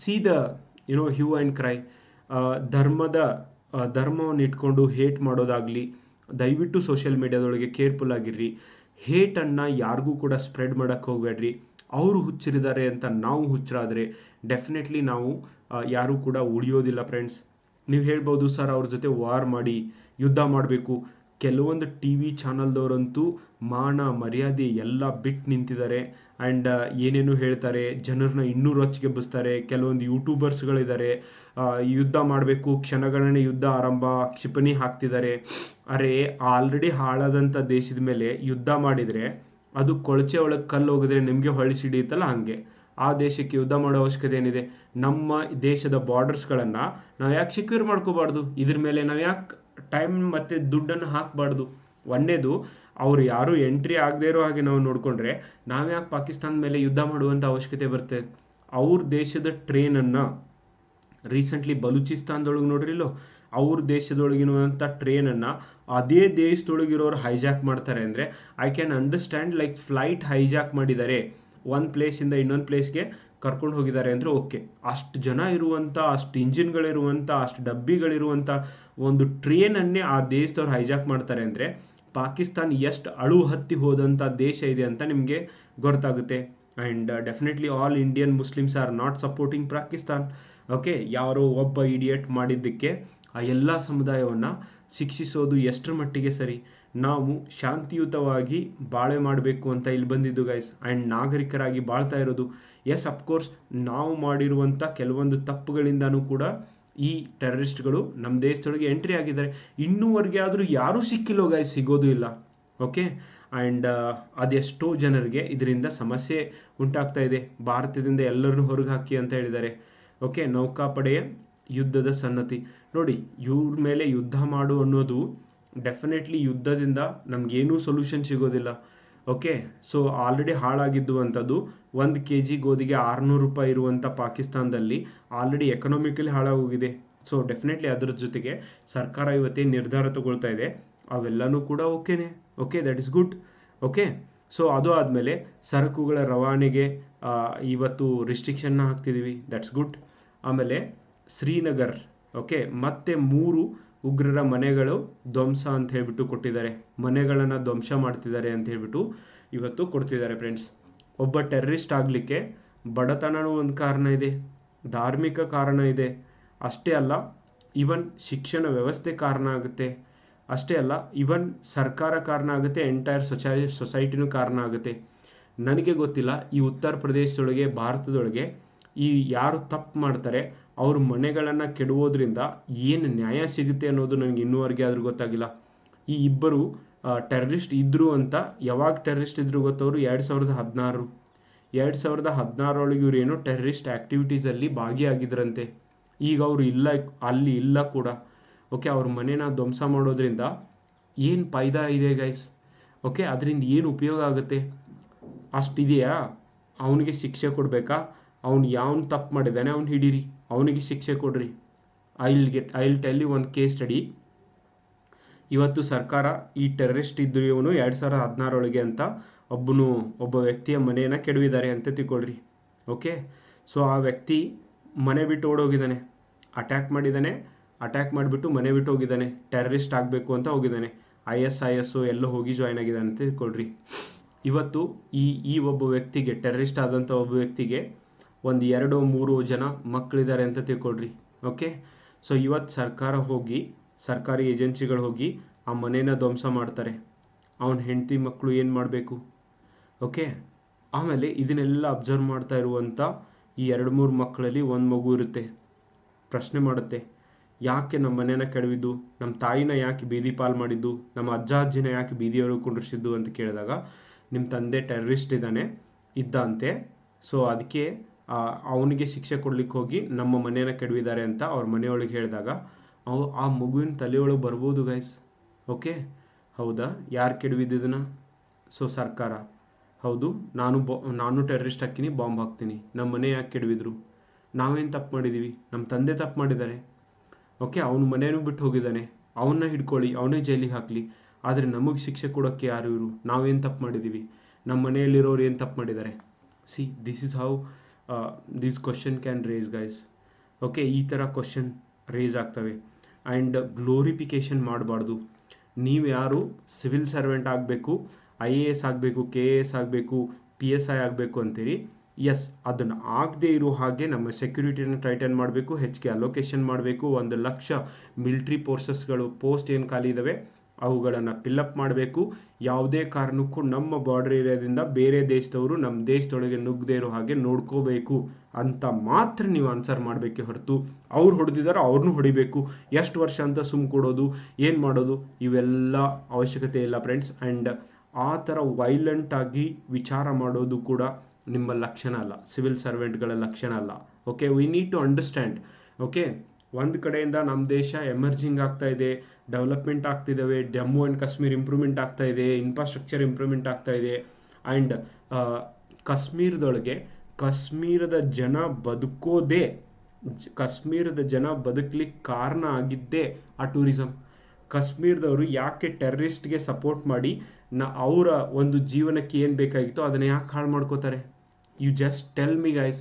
see the you know hue and cry ಧರ್ಮದ ಧರ್ಮವನ್ನು ಇಟ್ಕೊಂಡು ಹೇಟ್ ಮಾಡೋದಾಗಲಿ, ದಯವಿಟ್ಟು ಸೋಷಿಯಲ್ ಮೀಡಿಯಾದೊಳಗೆ ಕೇರ್ಫುಲ್ ಆಗಿರ್ರಿ. ಹೇಟನ್ನು ಯಾರಿಗೂ ಕೂಡ ಸ್ಪ್ರೆಡ್ ಮಾಡೋಕ್ಕೆ ಹೋಗಬೇಡ್ರಿ. ಅವರು ಹುಚ್ಚರಿದ್ದಾರೆ ಅಂತ ನಾವು ಹುಚ್ಚರಾದರೆ ಡೆಫಿನೆಟ್ಲಿ ನಾವು ಯಾರೂ ಕೂಡ ಉಳಿಯೋದಿಲ್ಲ ಫ್ರೆಂಡ್ಸ್ ನೀವು ಹೇಳ್ಬೋದು ಸರ್ ಅವ್ರ ಜೊತೆ ವಾರ್ ಮಾಡಿ, ಯುದ್ಧ ಮಾಡಬೇಕು. ಕೆಲವೊಂದು ಟಿ ವಿ ಚಾನಲ್ದವರಂತೂ ಮಾನ ಮರ್ಯಾದೆ ಎಲ್ಲ ಬಿಟ್ಟು ನಿಂತಿದ್ದಾರೆ ಆ್ಯಂಡ್ ಏನೇನು ಹೇಳ್ತಾರೆ ಜನರನ್ನ ಇನ್ನೂ ರೊಚ್ಚಿಗೆಬ್ಬಿಸ್ತಾರೆ ಕೆಲವೊಂದು ಯೂಟ್ಯೂಬರ್ಸ್ಗಳಿದ್ದಾರೆ ಯುದ್ಧ ಮಾಡಬೇಕು, ಕ್ಷಣಗಣನೆ ಯುದ್ಧ ಆರಂಭ, ಕ್ಷಿಪಣಿ ಹಾಕ್ತಿದ್ದಾರೆ ಅರೆ ಆಲ್ರೆಡಿ ಹಾಳಾದಂಥ ದೇಶದ ಮೇಲೆ ಯುದ್ಧ ಮಾಡಿದರೆ, ಅದು ಕೊಳಚೆ ಒಳಗೆ ಕಲ್ಲು ಹೋಗಿದ್ರೆ ನಿಮಗೆ ಹೊಳ್ಳಿ ಸಿಡಿಯುತ್ತಲ್ಲ ಹಾಗೆ. ಆ ದೇಶಕ್ಕೆ ಯುದ್ಧ ಮಾಡೋ ಅವಶ್ಯಕತೆ ಏನಿದೆ? ನಮ್ಮ ದೇಶದ ಬಾರ್ಡರ್ಸ್ಗಳನ್ನು ನಾವು ಯಾಕೆ ಸೆಕ್ಯೂರ್ ಮಾಡ್ಕೋಬಾರ್ದು? ಇದ್ರ ಮೇಲೆ ನಾವು ಯಾಕೆ ಟೈಮ್ ಮತ್ತು ದುಡ್ಡನ್ನು ಹಾಕಬಾರ್ದು? ಒಂದೇದು, ಅವ್ರು ಯಾರು ಎಂಟ್ರಿ ಆಗದೇ ಇರೋ ಹಾಗೆ ನಾವು ನೋಡಿಕೊಂಡ್ರೆ ನಾವು ಯಾಕೆ ಪಾಕಿಸ್ತಾನ ಮೇಲೆ ಯುದ್ಧ ಮಾಡುವಂಥ ಅವಶ್ಯಕತೆ ಬರುತ್ತೆ? ಅವ್ರ ದೇಶದ ಟ್ರೈನನ್ನು ರೀಸೆಂಟ್ಲಿ ಬಲೂಚಿಸ್ತಾನದೊಳಗೆ ನೋಡ್ರಿಲ್ಲೋ, ಅವ್ರ ದೇಶದೊಳಗಿರುವಂಥ ಟ್ರೈನನ್ನು ಅದೇ ದೇಶದೊಳಗಿರೋರು ಹೈಜಾಕ್ ಮಾಡ್ತಾರೆ ಅಂದರೆ I can understand like flight hijack ಮಾಡಿದ್ದಾರೆ ಒಂದು ಪ್ಲೇಸಿಂದ ಇನ್ನೊಂದು ಪ್ಲೇಸ್ಗೆ ಕರ್ಕೊಂಡು ಹೋಗಿದ್ದಾರೆ ಅಂದರೆ ಓಕೆ. ಅಷ್ಟು ಜನ ಇರುವಂಥ ಅಷ್ಟು ಇಂಜಿನ್ಗಳಿರುವಂಥ ಅಷ್ಟು ಡಬ್ಬಿಗಳಿರುವಂಥ ಒಂದು ಟ್ರೇನನ್ನೇ ಆ ದೇಶದವ್ರು ಹೈಜಾಕ್ ಮಾಡ್ತಾರೆ ಅಂದರೆ ಪಾಕಿಸ್ತಾನ್ ಎಷ್ಟು ಅಳು ಹತ್ತಿ ಹೋದಂಥ ದೇಶ ಇದೆ ಅಂತ ನಿಮಗೆ ಗೊತ್ತಾಗುತ್ತೆ. And definitely all Indian Muslims are not supporting Pakistan. Okay, ಯಾರೋ ಒಬ್ಬ ಇಡಿಯಟ್ ಮಾಡಿದ್ದಕ್ಕೆ ಆ ಎಲ್ಲ ಸಮುದಾಯವನ್ನು ಶಿಕ್ಷಿಸೋದು ಎಷ್ಟರ ಮಟ್ಟಿಗೆ ಸರಿ? ನಾವು ಶಾಂತಿಯುತವಾಗಿ ಬಾಳೆ ಮಾಡಬೇಕು ಅಂತ ಇಲ್ಲಿ ಬಂದಿದ್ದು ಗೈಸ್ ಆ್ಯಂಡ್ ನಾಗರಿಕರಾಗಿ ಬಾಳ್ತಾ ಇರೋದು. ಎಸ್ ಅಫ್ಕೋರ್ಸ್ ನಾವು ಮಾಡಿರುವಂಥ ಕೆಲವೊಂದು ತಪ್ಪುಗಳಿಂದನೂ ಕೂಡ ಈ ಟೆರರಿಸ್ಟ್ಗಳು ನಮ್ಮ ದೇಶದೊಳಗೆ ಎಂಟ್ರಿ ಆಗಿದ್ದಾರೆ. ಇನ್ನೂವರೆಗೆ ಆದರೂ ಯಾರೂ ಸಿಕ್ಕಿಲ್ಲೋ ಗೈಸ್ ಸಿಗೋದು ಇಲ್ಲ. ಓಕೆ ಆ್ಯಂಡ್ ಅದೆಷ್ಟೋ ಜನರಿಗೆ ಇದರಿಂದ ಸಮಸ್ಯೆ ಉಂಟಾಗ್ತಾ ಇದೆ. ಭಾರತದಿಂದ ಎಲ್ಲರನ್ನೂ ಹೊರಗೆ ಹಾಕಿ ಅಂತ ಹೇಳಿದ್ದಾರೆ. ಓಕೆ ನೌಕಾಪಡೆಯ ಯುದ್ಧದ ಸನ್ನತಿ. ನೋಡಿ, ಇವ್ರ ಮೇಲೆ ಯುದ್ಧ ಮಾಡು ಅನ್ನೋದು ಡೆಫಿನೆಟ್ಲಿ ಯುದ್ಧದಿಂದ ನಮಗೇನೂ ಸೊಲ್ಯೂಷನ್ ಸಿಗೋದಿಲ್ಲ. ಓಕೆ ಸೊ ಆಲ್ರೆಡಿ ಹಾಳಾಗಿದ್ದು ಅಂಥದ್ದು ಒಂದು ಕೆ ಜಿ ಗೋಧಿಗೆ ಆರುನೂರು ರೂಪಾಯಿ ಇರುವಂಥ ಪಾಕಿಸ್ತಾನದಲ್ಲಿ ಆಲ್ರೆಡಿ ಎಕನಾಮಿಕಲಿ ಹಾಳಾಗೋಗಿದೆ. ಸೊ ಡೆಫಿನೆಟ್ಲಿ ಅದರ ಜೊತೆಗೆ ಸರ್ಕಾರ ಇವತ್ತೇ ನಿರ್ಧಾರ ತಗೊಳ್ತಾ ಇದೆ. ಅವೆಲ್ಲನೂ ಕೂಡ ಓಕೆನೆ. Okay that is good okay so ಅದು ಆದಮೇಲೆ ಸರಕುಗಳ ರವಾನೆಗೆ ಇವತ್ತು ರಿಸ್ಟ್ರಿಕ್ಷನ್ನ ಹಾಕ್ತಿದ್ದೀವಿ ದಟ್ಸ್ ಗುಡ್ ಆಮೇಲೆ ಶ್ರೀನಗರ್ ಓಕೆ ಮತ್ತೆ ಮೂರು ಉಗ್ರರ ಮನೆಗಳು ಧ್ವಂಸ ಅಂತ ಹೇಳ್ಬಿಟ್ಟು ಕೊಟ್ಟಿದ್ದಾರೆ. ಮನೆಗಳನ್ನು ಧ್ವಂಸ ಮಾಡ್ತಿದ್ದಾರೆ ಅಂತ ಹೇಳ್ಬಿಟ್ಟು ಇವತ್ತು ಕೊಡ್ತಿದ್ದಾರೆ ಫ್ರೆಂಡ್ಸ್ ಒಬ್ಬ ಟೆರ್ರಿಸ್ಟ್ ಆಗಲಿಕ್ಕೆ ಬಡತನವೂ ಒಂದು ಕಾರಣ ಇದೆ, ಧಾರ್ಮಿಕ ಕಾರಣ ಇದೆ. ಅಷ್ಟೇ ಅಲ್ಲ ಇವನ್ ಶಿಕ್ಷಣ ವ್ಯವಸ್ಥೆ ಕಾರಣ ಆಗುತ್ತೆ. ಅಷ್ಟೇ ಅಲ್ಲ ಇವನ್ ಸರ್ಕಾರ ಕಾರಣ ಆಗುತ್ತೆ ಎಂಟೈರ್ ಸೊಸೈ ಸೊಸೈಟಿನೂ ಕಾರಣ ಆಗುತ್ತೆ. ನನಗೆ ಗೊತ್ತಿಲ್ಲ, ಈ ಉತ್ತರ ಪ್ರದೇಶದೊಳಗೆ, ಭಾರತದೊಳಗೆ ಈ ಯಾರು ತಪ್ಪು ಮಾಡ್ತಾರೆ ಅವ್ರ ಮನೆಗಳನ್ನು ಕೆಡುವುದರಿಂದ ಏನು ನ್ಯಾಯ ಸಿಗುತ್ತೆ ಅನ್ನೋದು ನನಗೆ ಇನ್ನೂವರೆಗೆ ಆದರೂ ಗೊತ್ತಾಗಿಲ್ಲ. ಈ ಇಬ್ಬರು ಟೆರರಿಸ್ಟ್ ಇದ್ದರು ಅಂತ ಯಾವಾಗ ಟೆರರಿಸ್ಟ್ ಇದ್ರು ಗೊತ್ತವರು ಎರಡು ಸಾವಿರದ ಹದಿನಾರು. ಎರಡು ಸಾವಿರದ ಹದಿನಾರರೊಳಗೆ ಏನು ಟೆರರಿಸ್ಟ್ ಆ್ಯಕ್ಟಿವಿಟೀಸಲ್ಲಿ ಭಾಗಿಯಾಗಿದ್ರಂತೆ. ಈಗ ಅವರು ಇಲ್ಲ, ಅಲ್ಲಿ ಇಲ್ಲ ಕೂಡ. ಓಕೆ, ಅವ್ರ ಮನೇನ ಧ್ವಂಸ ಮಾಡೋದ್ರಿಂದ ಏನು ಫಾಯ್ದಾ ಇದೆ ಗೈಸ್ ಓಕೆ, ಅದರಿಂದ ಏನು ಉಪಯೋಗ ಆಗುತ್ತೆ? ಅಷ್ಟಿದೆಯಾ ಅವನಿಗೆ ಶಿಕ್ಷೆ ಕೊಡಬೇಕಾ? ಅವ್ನು ಯಾವನು ತಪ್ಪು ಮಾಡಿದ್ದಾನೆ, ಅವ್ನು ಹಿಡೀರಿ. ಅವನಿಗೆ ಶಿಕ್ಷೆ ಕೊಡ್ರಿ. I will get I will tell you ಒಂದು ಕೇಸ್ ಸ್ಟಡಿ ಇವತ್ತು ಸರ್ಕಾರ ಈ ಟೆರರಿಸ್ಟ್ ಇದ್ದು ಇವನು ಎರಡು ಸಾವಿರದ ಹದಿನಾರೊಳಗೆ ಅಂತ ಒಬ್ಬನು, ಒಬ್ಬ ವ್ಯಕ್ತಿಯ ಮನೆಯನ್ನು ಕೆಡವಿದ್ದಾರೆ ಅಂತ ತಿಳ್ಕೊಳ್ರಿ. ಓಕೆ ಸೊ ಆ ವ್ಯಕ್ತಿ ಮನೆ ಬಿಟ್ಟು ಓಡೋಗಿದ್ದಾನೆ. ಅಟ್ಯಾಕ್ ಮಾಡಿದ್ದಾನೆ. ಅಟ್ಯಾಕ್ ಮಾಡಿಬಿಟ್ಟು ಮನೆ ಬಿಟ್ಟು ಹೋಗಿದ್ದಾನೆ. ಟೆರರಿಸ್ಟ್ ಆಗಬೇಕು ಅಂತ ಹೋಗಿದ್ದಾನೆ. ಐ ಎಸ್ ಐ ಎಸ್ ಎಲ್ಲ ಹೋಗಿ ಜಾಯ್ನ್ ಆಗಿದ್ದಾನೆ ಅಂತ ತಿಳ್ಕೊಳ್ರಿ. ಇವತ್ತು ಈ ಈ ಒಬ್ಬ ವ್ಯಕ್ತಿಗೆ ಟೆರರಿಸ್ಟ್ ಆದಂಥ ಒಬ್ಬ ವ್ಯಕ್ತಿಗೆ ಒಂದು ಎರಡು ಮೂರು ಜನ ಮಕ್ಕಳಿದ್ದಾರೆ ಅಂತ ತಿಳ್ಕೊಳ್ರಿ, ಓಕೆ? ಸೊ ಇವತ್ತು ಸರ್ಕಾರ ಹೋಗಿ, ಸರ್ಕಾರಿ ಏಜೆನ್ಸಿಗಳು ಹೋಗಿ ಆ ಮನೇನ ಧ್ವಂಸ ಮಾಡ್ತಾರೆ. ಅವನ ಹೆಂಡತಿ ಮಕ್ಕಳು ಏನು ಮಾಡಬೇಕು? ಓಕೆ? ಆಮೇಲೆ ಇದನ್ನೆಲ್ಲ ಅಬ್ಸರ್ವ್ ಮಾಡ್ತಾ ಇರುವಂಥ ಈ ಎರಡು ಮೂರು ಮಕ್ಕಳಲ್ಲಿ ಒಂದು ಮಗು ಇರುತ್ತೆ. ಪ್ರಶ್ನೆ ಮಾಡುತ್ತೆ, ಯಾಕೆ ನಮ್ಮ ಮನೇನ ಕೆಡವಿದ್ದು? ನಮ್ಮ ತಾಯಿನ ಯಾಕೆ ಬೀದಿ ಪಾಲ್ ಮಾಡಿದ್ದು? ನಮ್ಮ ಅಜ್ಜ ಅಜ್ಜಿನ ಯಾಕೆ ಬೀದಿಯೊಳಗೆ ಕುಂಡ್ರಿಸಿದ್ದು ಅಂತ ಕೇಳಿದಾಗ ನಿಮ್ಮ ತಂದೆ ಟೆರರಿಸ್ಟ್ ಇದ್ದಾನೆ ಇದ್ದಂತೆ ಸೊ ಅದಕ್ಕೆ ಅವನಿಗೆ ಶಿಕ್ಷೆ ಕೊಡ್ಲಿಕ್ಕೆ ಹೋಗಿ ನಮ್ಮ ಮನೆಯನ್ನು ಕೆಡವಿದ್ದಾರೆ ಅಂತ ಅವ್ರ ಮನೆಯೊಳಗೆ ಹೇಳಿದಾಗ, ಅವು, ಆ ಮಗುವಿನ ತಲೆಯೊಳಗೆ ಬರ್ಬೋದು ಗೈಸ್ ಓಕೆ ಹೌದಾ? ಯಾರು ಕೆಡವಿದ್ದದನ್ನ ಸೊ ಸರ್ಕಾರ. ಹೌದು, ನಾನು ಬಾ, ನಾನು ಟೆರರಿಸ್ಟ್ ಹಾಕ್ತೀನಿ ಬಾಂಬ್ ಹಾಕ್ತೀನಿ. ನಮ್ಮ ಮನೆ ಯಾಕೆ ಕೆಡವಿದ್ರು? ನಾವೇನು ತಪ್ಪು ಮಾಡಿದ್ದೀವಿ ನಮ್ಮ ತಂದೆ ತಪ್ಪು ಮಾಡಿದ್ದಾರೆ. ಓಕೆ ಅವನ ಮನೆಯೂ ಬಿಟ್ಟು ಹೋಗಿದ್ದಾನೆ. ಅವನ್ನ ಹಿಡ್ಕೊಳ್ಳಿ, ಅವನೇ ಜೈಲಿಗೆ ಹಾಕಲಿ. ಆದರೆ ನಮಗೆ ಶಿಕ್ಷೆ ಕೊಡೋಕ್ಕೆ ಯಾರು ಇವರು? ನಾವೇನು ತಪ್ಪು ಮಾಡಿದ್ದೀವಿ ನಮ್ಮ ಮನೆಯಲ್ಲಿರೋರು ಏನು ತಪ್ಪು ಮಾಡಿದ್ದಾರೆ? See this is how this question can raise guys okay ಈ ಥರ ಕ್ವಶನ್ ರೇಸ್ ಆಗ್ತವೆ. ಆ್ಯಂಡ್ ಗ್ಲೋರಿಫಿಕೇಷನ್ ಮಾಡಬಾರ್ದು. ನೀವು ಯಾರು? ಸಿವಿಲ್ ಸರ್ವೆಂಟ್ ಆಗಬೇಕು ಐ ಎ ಎಸ್ ಆಗಬೇಕು ಕೆ ಎ ಎಸ್ ಆಗಬೇಕು ಪಿ ಎಸ್ ಐ ಆಗಬೇಕು ಅಂತೀರಿ? ಎಸ್ ಅದನ್ನು ಆಗದೇ ಇರೋ ಹಾಗೆ ನಮ್ಮ ಸೆಕ್ಯೂರಿಟಿನ ಟೈಟನ್ ಮಾಡಬೇಕು ಹೆಚ್ಚಿಗೆ ಅಲೋಕೇಶನ್ ಮಾಡಬೇಕು. ಒಂದು ಲಕ್ಷ ಮಿಲ್ಟ್ರಿ ಫೋರ್ಸಸ್ಗಳು ಪೋಸ್ಟ್ ಏನು ಖಾಲಿ ಇದ್ದಾವೆ ಅವುಗಳನ್ನು ಪಿಲ್ಲಪ್ ಮಾಡಬೇಕು. ಯಾವುದೇ ಕಾರಣಕ್ಕೂ ನಮ್ಮ ಬಾರ್ಡರ್ ಏರಿಯಾದಿಂದ ಬೇರೆ ದೇಶದವರು ನಮ್ಮ ದೇಶದೊಳಗೆ ನುಗ್ಗದೇ ಇರೋ ಹಾಗೆ ನೋಡ್ಕೋಬೇಕು ಅಂತ ಮಾತ್ರ ನೀವು ಆನ್ಸರ್ ಮಾಡಬೇಕೆ ಹೊರತು ಅವ್ರು ಹೊಡೆದಿದ್ದಾರೆ ಅವ್ರನ್ನೂ ಹೊಡಿಬೇಕು. ಎಷ್ಟು ವರ್ಷ ಅಂತ ಸುಮ್ ಕೊಡೋದು, ಏನು ಮಾಡೋದು, ಇವೆಲ್ಲ ಅವಶ್ಯಕತೆ ಇಲ್ಲ ಫ್ರೆಂಡ್ಸ್ ಆ್ಯಂಡ್ ಆ ಥರ ವೈಲೆಂಟಾಗಿ ವಿಚಾರ ಮಾಡೋದು ಕೂಡ ನಿಮ್ಮ ಲಕ್ಷಣ ಅಲ್ಲ. ಸಿವಿಲ್ ಸರ್ವೆಂಟ್ಗಳ ಲಕ್ಷಣ ಅಲ್ಲ. Okay we need to understand okay ಒಂದು ಕಡೆಯಿಂದ ನಮ್ಮ ದೇಶ ಎಮರ್ಜಿಂಗ್ ಆಗ್ತಾ ಇದೆ ಡೆವಲಪ್ಮೆಂಟ್ ಆಗ್ತಿದ್ದಾವೆ ಜಮ್ಮು ಆ್ಯಂಡ್ ಕಾಶ್ಮೀರ್ ಇಂಪ್ರೂವ್ಮೆಂಟ್ ಆಗ್ತಾ ಇದೆ ಇನ್ಫ್ರಾಸ್ಟ್ರಕ್ಚರ್ ಇಂಪ್ರೂವ್ಮೆಂಟ್ ಆಗ್ತಾ ಇದೆ. ಆ್ಯಂಡ್ ಕಾಶ್ಮೀರದೊಳಗೆ ಕಾಶ್ಮೀರದ ಜನ ಬದುಕೋದೇ ಕಾಶ್ಮೀರದ ಜನ ಬದುಕಲಿಕ್ಕೆ ಕಾರಣ ಆಗಿದ್ದೇ ಆ ಟೂರಿಸಮ್ ಕಾಶ್ಮೀರದವರು ಯಾಕೆ ಟೆರರಿಸ್ಟ್ಗೆ ಸಪೋರ್ಟ್ ಮಾಡಿ ನ ಅವರ ಒಂದು ಜೀವನಕ್ಕೆ ಏನು ಬೇಕಾಗಿತ್ತೋ ಅದನ್ನು ಯಾಕೆ ಹಾಳು ಮಾಡ್ಕೋತಾರೆ? You just tell me guys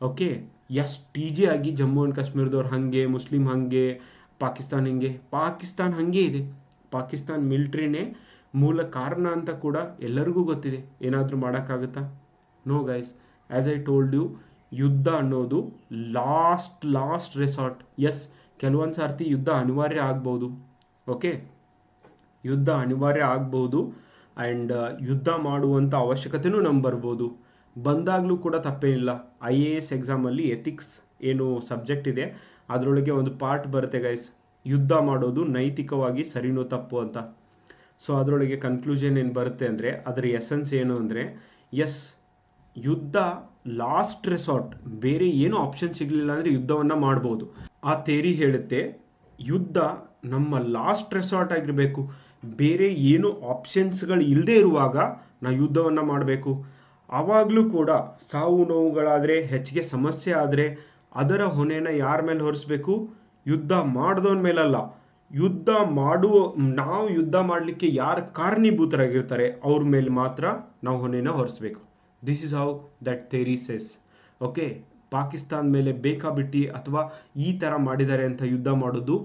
okay ಎಷ್ಟು ಈಜಿ ಆಗಿ ಜಮ್ಮು ಆ್ಯಂಡ್ ಕಾಶ್ಮೀರದವ್ರು ಹಾಗೆ ಮುಸ್ಲಿಂ ಹಾಗೆ, ಪಾಕಿಸ್ತಾನ್ ಹಿಂಗೆ. ಪಾಕಿಸ್ತಾನ್ ಹಾಗೆ ಇದೆ. ಪಾಕಿಸ್ತಾನ್ ಮಿಲ್ಟ್ರಿನೇ ಮೂಲ ಕಾರಣ ಅಂತ ಕೂಡ ಎಲ್ಲರಿಗೂ ಗೊತ್ತಿದೆ. ಏನಾದರೂ ಮಾಡೋಕ್ಕಾಗುತ್ತಾ? No guys as I told you ಯುದ್ಧ ಅನ್ನೋದು ಲಾಸ್ಟ್ ಲಾಸ್ಟ್ ರೆಸಾರ್ಟ್ ಎಸ್ ಕೆಲವೊಂದು ಸಾರ್ತಿ ಯುದ್ಧ ಅನಿವಾರ್ಯ ಆಗ್ಬೋದು. ಓಕೆ ಯುದ್ಧ ಅನಿವಾರ್ಯ ಆಗ್ಬೋದು. ಆ್ಯಂಡ್ ಯುದ್ಧ ಮಾಡುವಂಥ ಅವಶ್ಯಕತೆಯೂ ನಮ್ಗೆ ಬರ್ಬೋದು ಬಂದಾಗಲೂ ಕೂಡ ತಪ್ಪೇನಿಲ್ಲ. ಐ ಎ ಎಸ್ ಎಕ್ಸಾಮಲ್ಲಿ ಎಥಿಕ್ಸ್ ಏನು ಸಬ್ಜೆಕ್ಟ್ ಇದೆ. ಅದರೊಳಗೆ ಒಂದು ಪಾರ್ಟ್ ಬರುತ್ತೆ ಗೈಸ್ ಯುದ್ಧ ಮಾಡೋದು ನೈತಿಕವಾಗಿ ಸರಿನೋ ತಪ್ಪು ಅಂತ. ಸೊ ಅದರೊಳಗೆ ಕನ್ಕ್ಲೂಷನ್ ಏನು ಬರುತ್ತೆ ಅಂದರೆ, ಅದರ ಎಸೆನ್ಸ್ ಏನು ಅಂದರೆ ಎಸ್ ಯುದ್ಧ ಲಾಸ್ಟ್ ರೆಸಾರ್ಟ್ ಬೇರೆ ಏನು ಆಪ್ಷನ್ ಸಿಗಲಿಲ್ಲ ಅಂದರೆ ಯುದ್ಧವನ್ನು ಮಾಡ್ಬೋದು. ಆ ಥೇರಿ ಹೇಳುತ್ತೆ, ಯುದ್ಧ ನಮ್ಮ ಲಾಸ್ಟ್ ರೆಸಾರ್ಟ್ ಆಗಿರಬೇಕು. ಬೇರೆ ಏನು ಆಪ್ಷನ್ಸ್ಗಳು ಇಲ್ಲದೆ ಇರುವಾಗ ನಾವು ಯುದ್ಧವನ್ನು ಮಾಡಬೇಕು. ಆವಾಗಲೂ ಕೂಡ ಸಾವು ನೋವುಗಳಾದರೆ, ಹೆಚ್ಚಿಗೆ ಸಮಸ್ಯೆ ಆದರೆ ಅದರ ಹೊಣೆನ ಯಾರ ಮೇಲೆ ಹೊರಿಸ್ಬೇಕು? ಯುದ್ಧ ಮಾಡಿದವನ ಮೇಲಲ್ಲ. ಯುದ್ಧ ಮಾಡುವ, ನಾವು ಯುದ್ಧ ಮಾಡಲಿಕ್ಕೆ ಯಾರು ಕಾರಣೀಭೂತರಾಗಿರ್ತಾರೆ, ಅವ್ರ ಮೇಲೆ ಮಾತ್ರ ನಾವು ಹೊಣೆನ ಹೊರಿಸ್ಬೇಕು. This is how that theory says okay Pakistan ಮೇಲೆ ಬೇಕಾಬಿಟ್ಟಿ ಅಥವಾ ಈ ಥರ ಮಾಡಿದ್ದಾರೆ ಅಂತ ಯುದ್ಧ ಮಾಡೋದು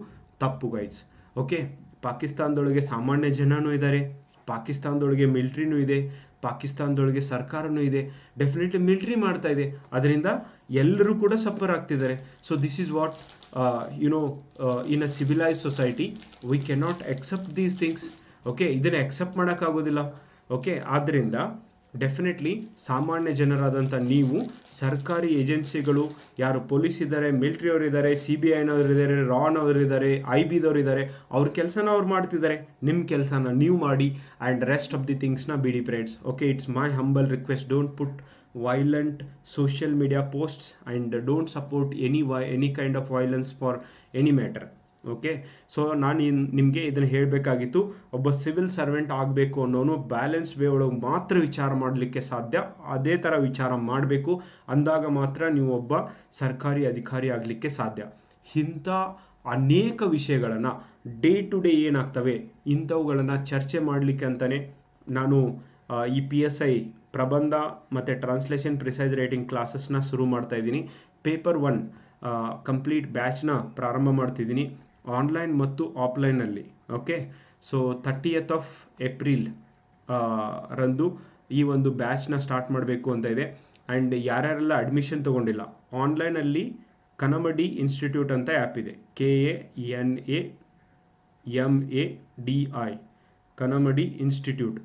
ತಪ್ಪು ಗೈಸ್ ಓಕೆ ಪಾಕಿಸ್ತಾನದೊಳಗೆ ಸಾಮಾನ್ಯ ಜನನೂ ಇದ್ದಾರೆ ಪಾಕಿಸ್ತಾನದೊಳಗೆ ಮಿಲ್ಟ್ರಿನೂ ಇದೆ. ಪಾಕಿಸ್ತಾನದೊಳಗೆ ಸರ್ಕಾರನೂ ಇದೆ ಡೆಫಿನೆಟ್ಲಿ ಮಿಲ್ಟ್ರಿ ಮಾಡ್ತಾ ಇದೆ. ಅದರಿಂದ ಎಲ್ಲರೂ ಕೂಡ ಸಫರ್ ಆಗ್ತಿದ್ದಾರೆ. So this is what you know in a civilise society we cannot accept these things okay ಇದನ್ನು ಎಕ್ಸೆಪ್ಟ್ ಮಾಡೋಕ್ಕಾಗೋದಿಲ್ಲ. ಓಕೆ ಆದ್ದರಿಂದ ಡೆಫಿನೆಟ್ಲಿ ಸಾಮಾನ್ಯ ಜನರಾದಂಥ ನೀವು, ಸರ್ಕಾರಿ ಏಜೆನ್ಸಿಗಳು, ಯಾರು ಪೊಲೀಸ್ ಇದ್ದಾರೆ ಮಿಲ್ಟ್ರಿಯವರಿದ್ದಾರೆ ಇದ್ದಾರೆ ಸಿ ಬಿ ಐನವ್ರು ಇದ್ದಾರೆ ರಾನವ್ರು ಇದ್ದಾರೆ ಐ ಬಿದವ್ರು ಇದ್ದಾರೆ ಅವ್ರ ಕೆಲಸನ ಅವ್ರು ಮಾಡ್ತಿದ್ದಾರೆ ನಿಮ್ಮ ಕೆಲಸನ ನೀವು ಮಾಡಿ ಆ್ಯಂಡ್ ರೆಸ್ಟ್ ಆಫ್ ದಿ ಥಿಂಗ್ಸ್ನ ಬಿಡಿ ಪ್ರೇಡ್ಸ್ okay it's my humble request don't put violent social media posts and don't support any why any kind of violence for any matter. Okay so ನಾನು ನಿಮಗೆ ಇದನ್ನು ಹೇಳಬೇಕಾಗಿತ್ತು. ಒಬ್ಬ ಸಿವಿಲ್ ಸರ್ವೆಂಟ್ ಆಗಬೇಕು ಅನ್ನೋನು balance way ಒಳಗೆ ಮಾತ್ರ ವಿಚಾರ ಮಾಡಲಿಕ್ಕೆ ಸಾಧ್ಯ. ಅದೇ ಥರ ವಿಚಾರ ಮಾಡಬೇಕು. ಅಂದಾಗ ಮಾತ್ರ ನೀವು ಒಬ್ಬ ಸರ್ಕಾರಿ ಅಧಿಕಾರಿ ಆಗಲಿಕ್ಕೆ ಸಾಧ್ಯ. ಇಂಥ ಅನೇಕ ವಿಷಯಗಳನ್ನು ಡೇ ಟು ಡೇ ಏನಾಗ್ತವೆ? ಇಂಥವುಗಳನ್ನು ಚರ್ಚೆ ಮಾಡಲಿಕ್ಕೆ ಅಂತಲೇ ನಾನು ಈ ಪಿ ಎಸ್ ಐ ಪ್ರಬಂಧ ಮತ್ತು ಟ್ರಾನ್ಸ್ಲೇಷನ್ ಪ್ರಿಸೈಸ್ ರೈಟಿಂಗ್ ಕ್ಲಾಸಸ್ನ ಶುರು ಮಾಡ್ತಾ ಇದ್ದೀನಿ. ಪೇಪರ್ ಒನ್ ಕಂಪ್ಲೀಟ್ ಬ್ಯಾಚ್ನ ಪ್ರಾರಂಭ ಮಾಡ್ತಿದ್ದೀನಿ. ಆನ್ಲೈನ್ ಮತ್ತು ಆಫ್ಲೈನಲ್ಲಿ okay so thirtieth of April ರಂದು ಈ ಒಂದು ಬ್ಯಾಚ್ನ ಸ್ಟಾರ್ಟ್ ಮಾಡಬೇಕು ಅಂತ ಇದೆ. ಆ್ಯಂಡ್ ಯಾರ್ಯಾರೆಲ್ಲ ಅಡ್ಮಿಷನ್ ತೊಗೊಂಡಿಲ್ಲ ಆನ್ಲೈನಲ್ಲಿ ಕನಮಡಿ ಇನ್ಸ್ಟಿಟ್ಯೂಟ್ ಅಂತ ಆ್ಯಪ್ ಇದೆ. K A N A M A D I Kanamadi institute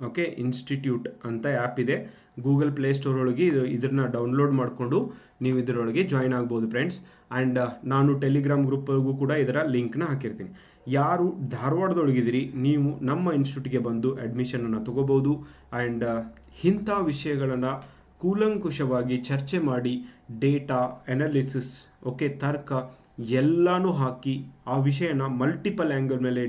okay institute ಅಂತ ಆ್ಯಪ್ ಇದೆ. ಗೂಗಲ್ ಪ್ಲೇಸ್ಟೋರ್ ಒಳಗೆ ಇದು ಇದನ್ನ ಡೌನ್ಲೋಡ್ ಮಾಡಿಕೊಂಡು ನೀವು ಇದರೊಳಗೆ ಜಾಯ್ನ್ ಆಗ್ಬೋದು ಫ್ರೆಂಡ್ಸ್ ಆ್ಯಂಡ್ ನಾನು ಟೆಲಿಗ್ರಾಮ್ ಗ್ರೂಪ್ಗೂ ಕೂಡ ಇದರ ಲಿಂಕ್ನ ಹಾಕಿರ್ತೀನಿ. ಯಾರು ಧಾರವಾಡದೊಳಗಿದ್ದೀರಿ ನೀವು ನಮ್ಮ ಇನ್ಸ್ಟಿಟ್ಯೂಟ್ಗೆ ಬಂದು ಅಡ್ಮಿಷನನ್ನು ತಗೋಬೋದು. ಆ್ಯಂಡ್ ಇಂಥ ವಿಷಯಗಳನ್ನು ಕೂಲಂಕುಷವಾಗಿ ಚರ್ಚೆ ಮಾಡಿ ಡೇಟಾ ಅನಾಲಿಸಿಸ್ ಓಕೆ ತರ್ಕ ಎಲ್ಲನೂ ಹಾಕಿ ಆ ವಿಷಯನ ಮಲ್ಟಿಪಲ್ ಆ್ಯಂಗಲ್ ಮೇಲೆ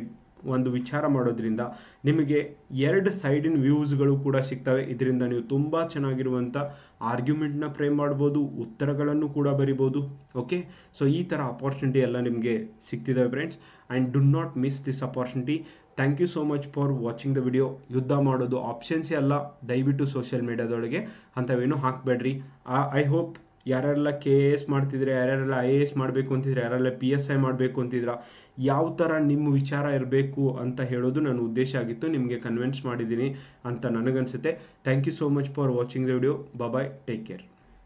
ಒಂದು ವಿಚಾರ ಮಾಡೋದ್ರಿಂದ ನಿಮಗೆ ಎರಡು ಸೈಡಿನ ವ್ಯೂಸ್ಗಳು ಕೂಡ ಸಿಗ್ತವೆ. ಇದರಿಂದ ನೀವು ತುಂಬ ಚೆನ್ನಾಗಿರುವಂಥ ಆರ್ಗ್ಯುಮೆಂಟ್ನ ಫ್ರೇಮ್ ಮಾಡ್ಬೋದು, ಉತ್ತರಗಳನ್ನು ಕೂಡ ಬರಿಬೋದು. ಓಕೆ ಸೊ ಈ ಥರ ಅಪಾರ್ಚುನಿಟಿ ಎಲ್ಲ ನಿಮಗೆ ಸಿಗ್ತಿದ್ದಾವೆ friends and do not miss this opportunity thank you so much for watching the video ಯುದ್ಧ ಮಾಡೋದು ಆಪ್ಷನ್ಸೇ ಅಲ್ಲ. ದಯವಿಟ್ಟು ಸೋಷಿಯಲ್ ಮೀಡಿಯಾದೊಳಗೆ ಅಂಥವೇನು ಹಾಕಬೇಡ್ರಿ. ಐ ಹೋಪ್ ಯಾರೆಲ್ಲ ಕೆ ಎ ಎಸ್ ಮಾಡ್ತಿದ್ರೆ ಯಾರ್ಯಾರೆಲ್ಲ ಐ ಎ ಎಸ್ ಮಾಡಬೇಕು ಅಂತಿದ್ರೆ, ಯಾರೆಲ್ಲ ಪಿ ಎಸ್ ಐ ಮಾಡಬೇಕು ಅಂತಿದ್ರ, ಯಾವ ಥರ ನಿಮ್ಮ ವಿಚಾರ ಇರಬೇಕು ಅಂತ ಹೇಳೋದು ನನ್ನ ಉದ್ದೇಶ ಆಗಿತ್ತು. ನಿಮಗೆ ಕನ್ವಿನ್ಸ್ ಮಾಡಿದ್ದೀನಿ ಅಂತ ನನಗನ್ಸುತ್ತೆ. Thank you so much for watching the video bye take care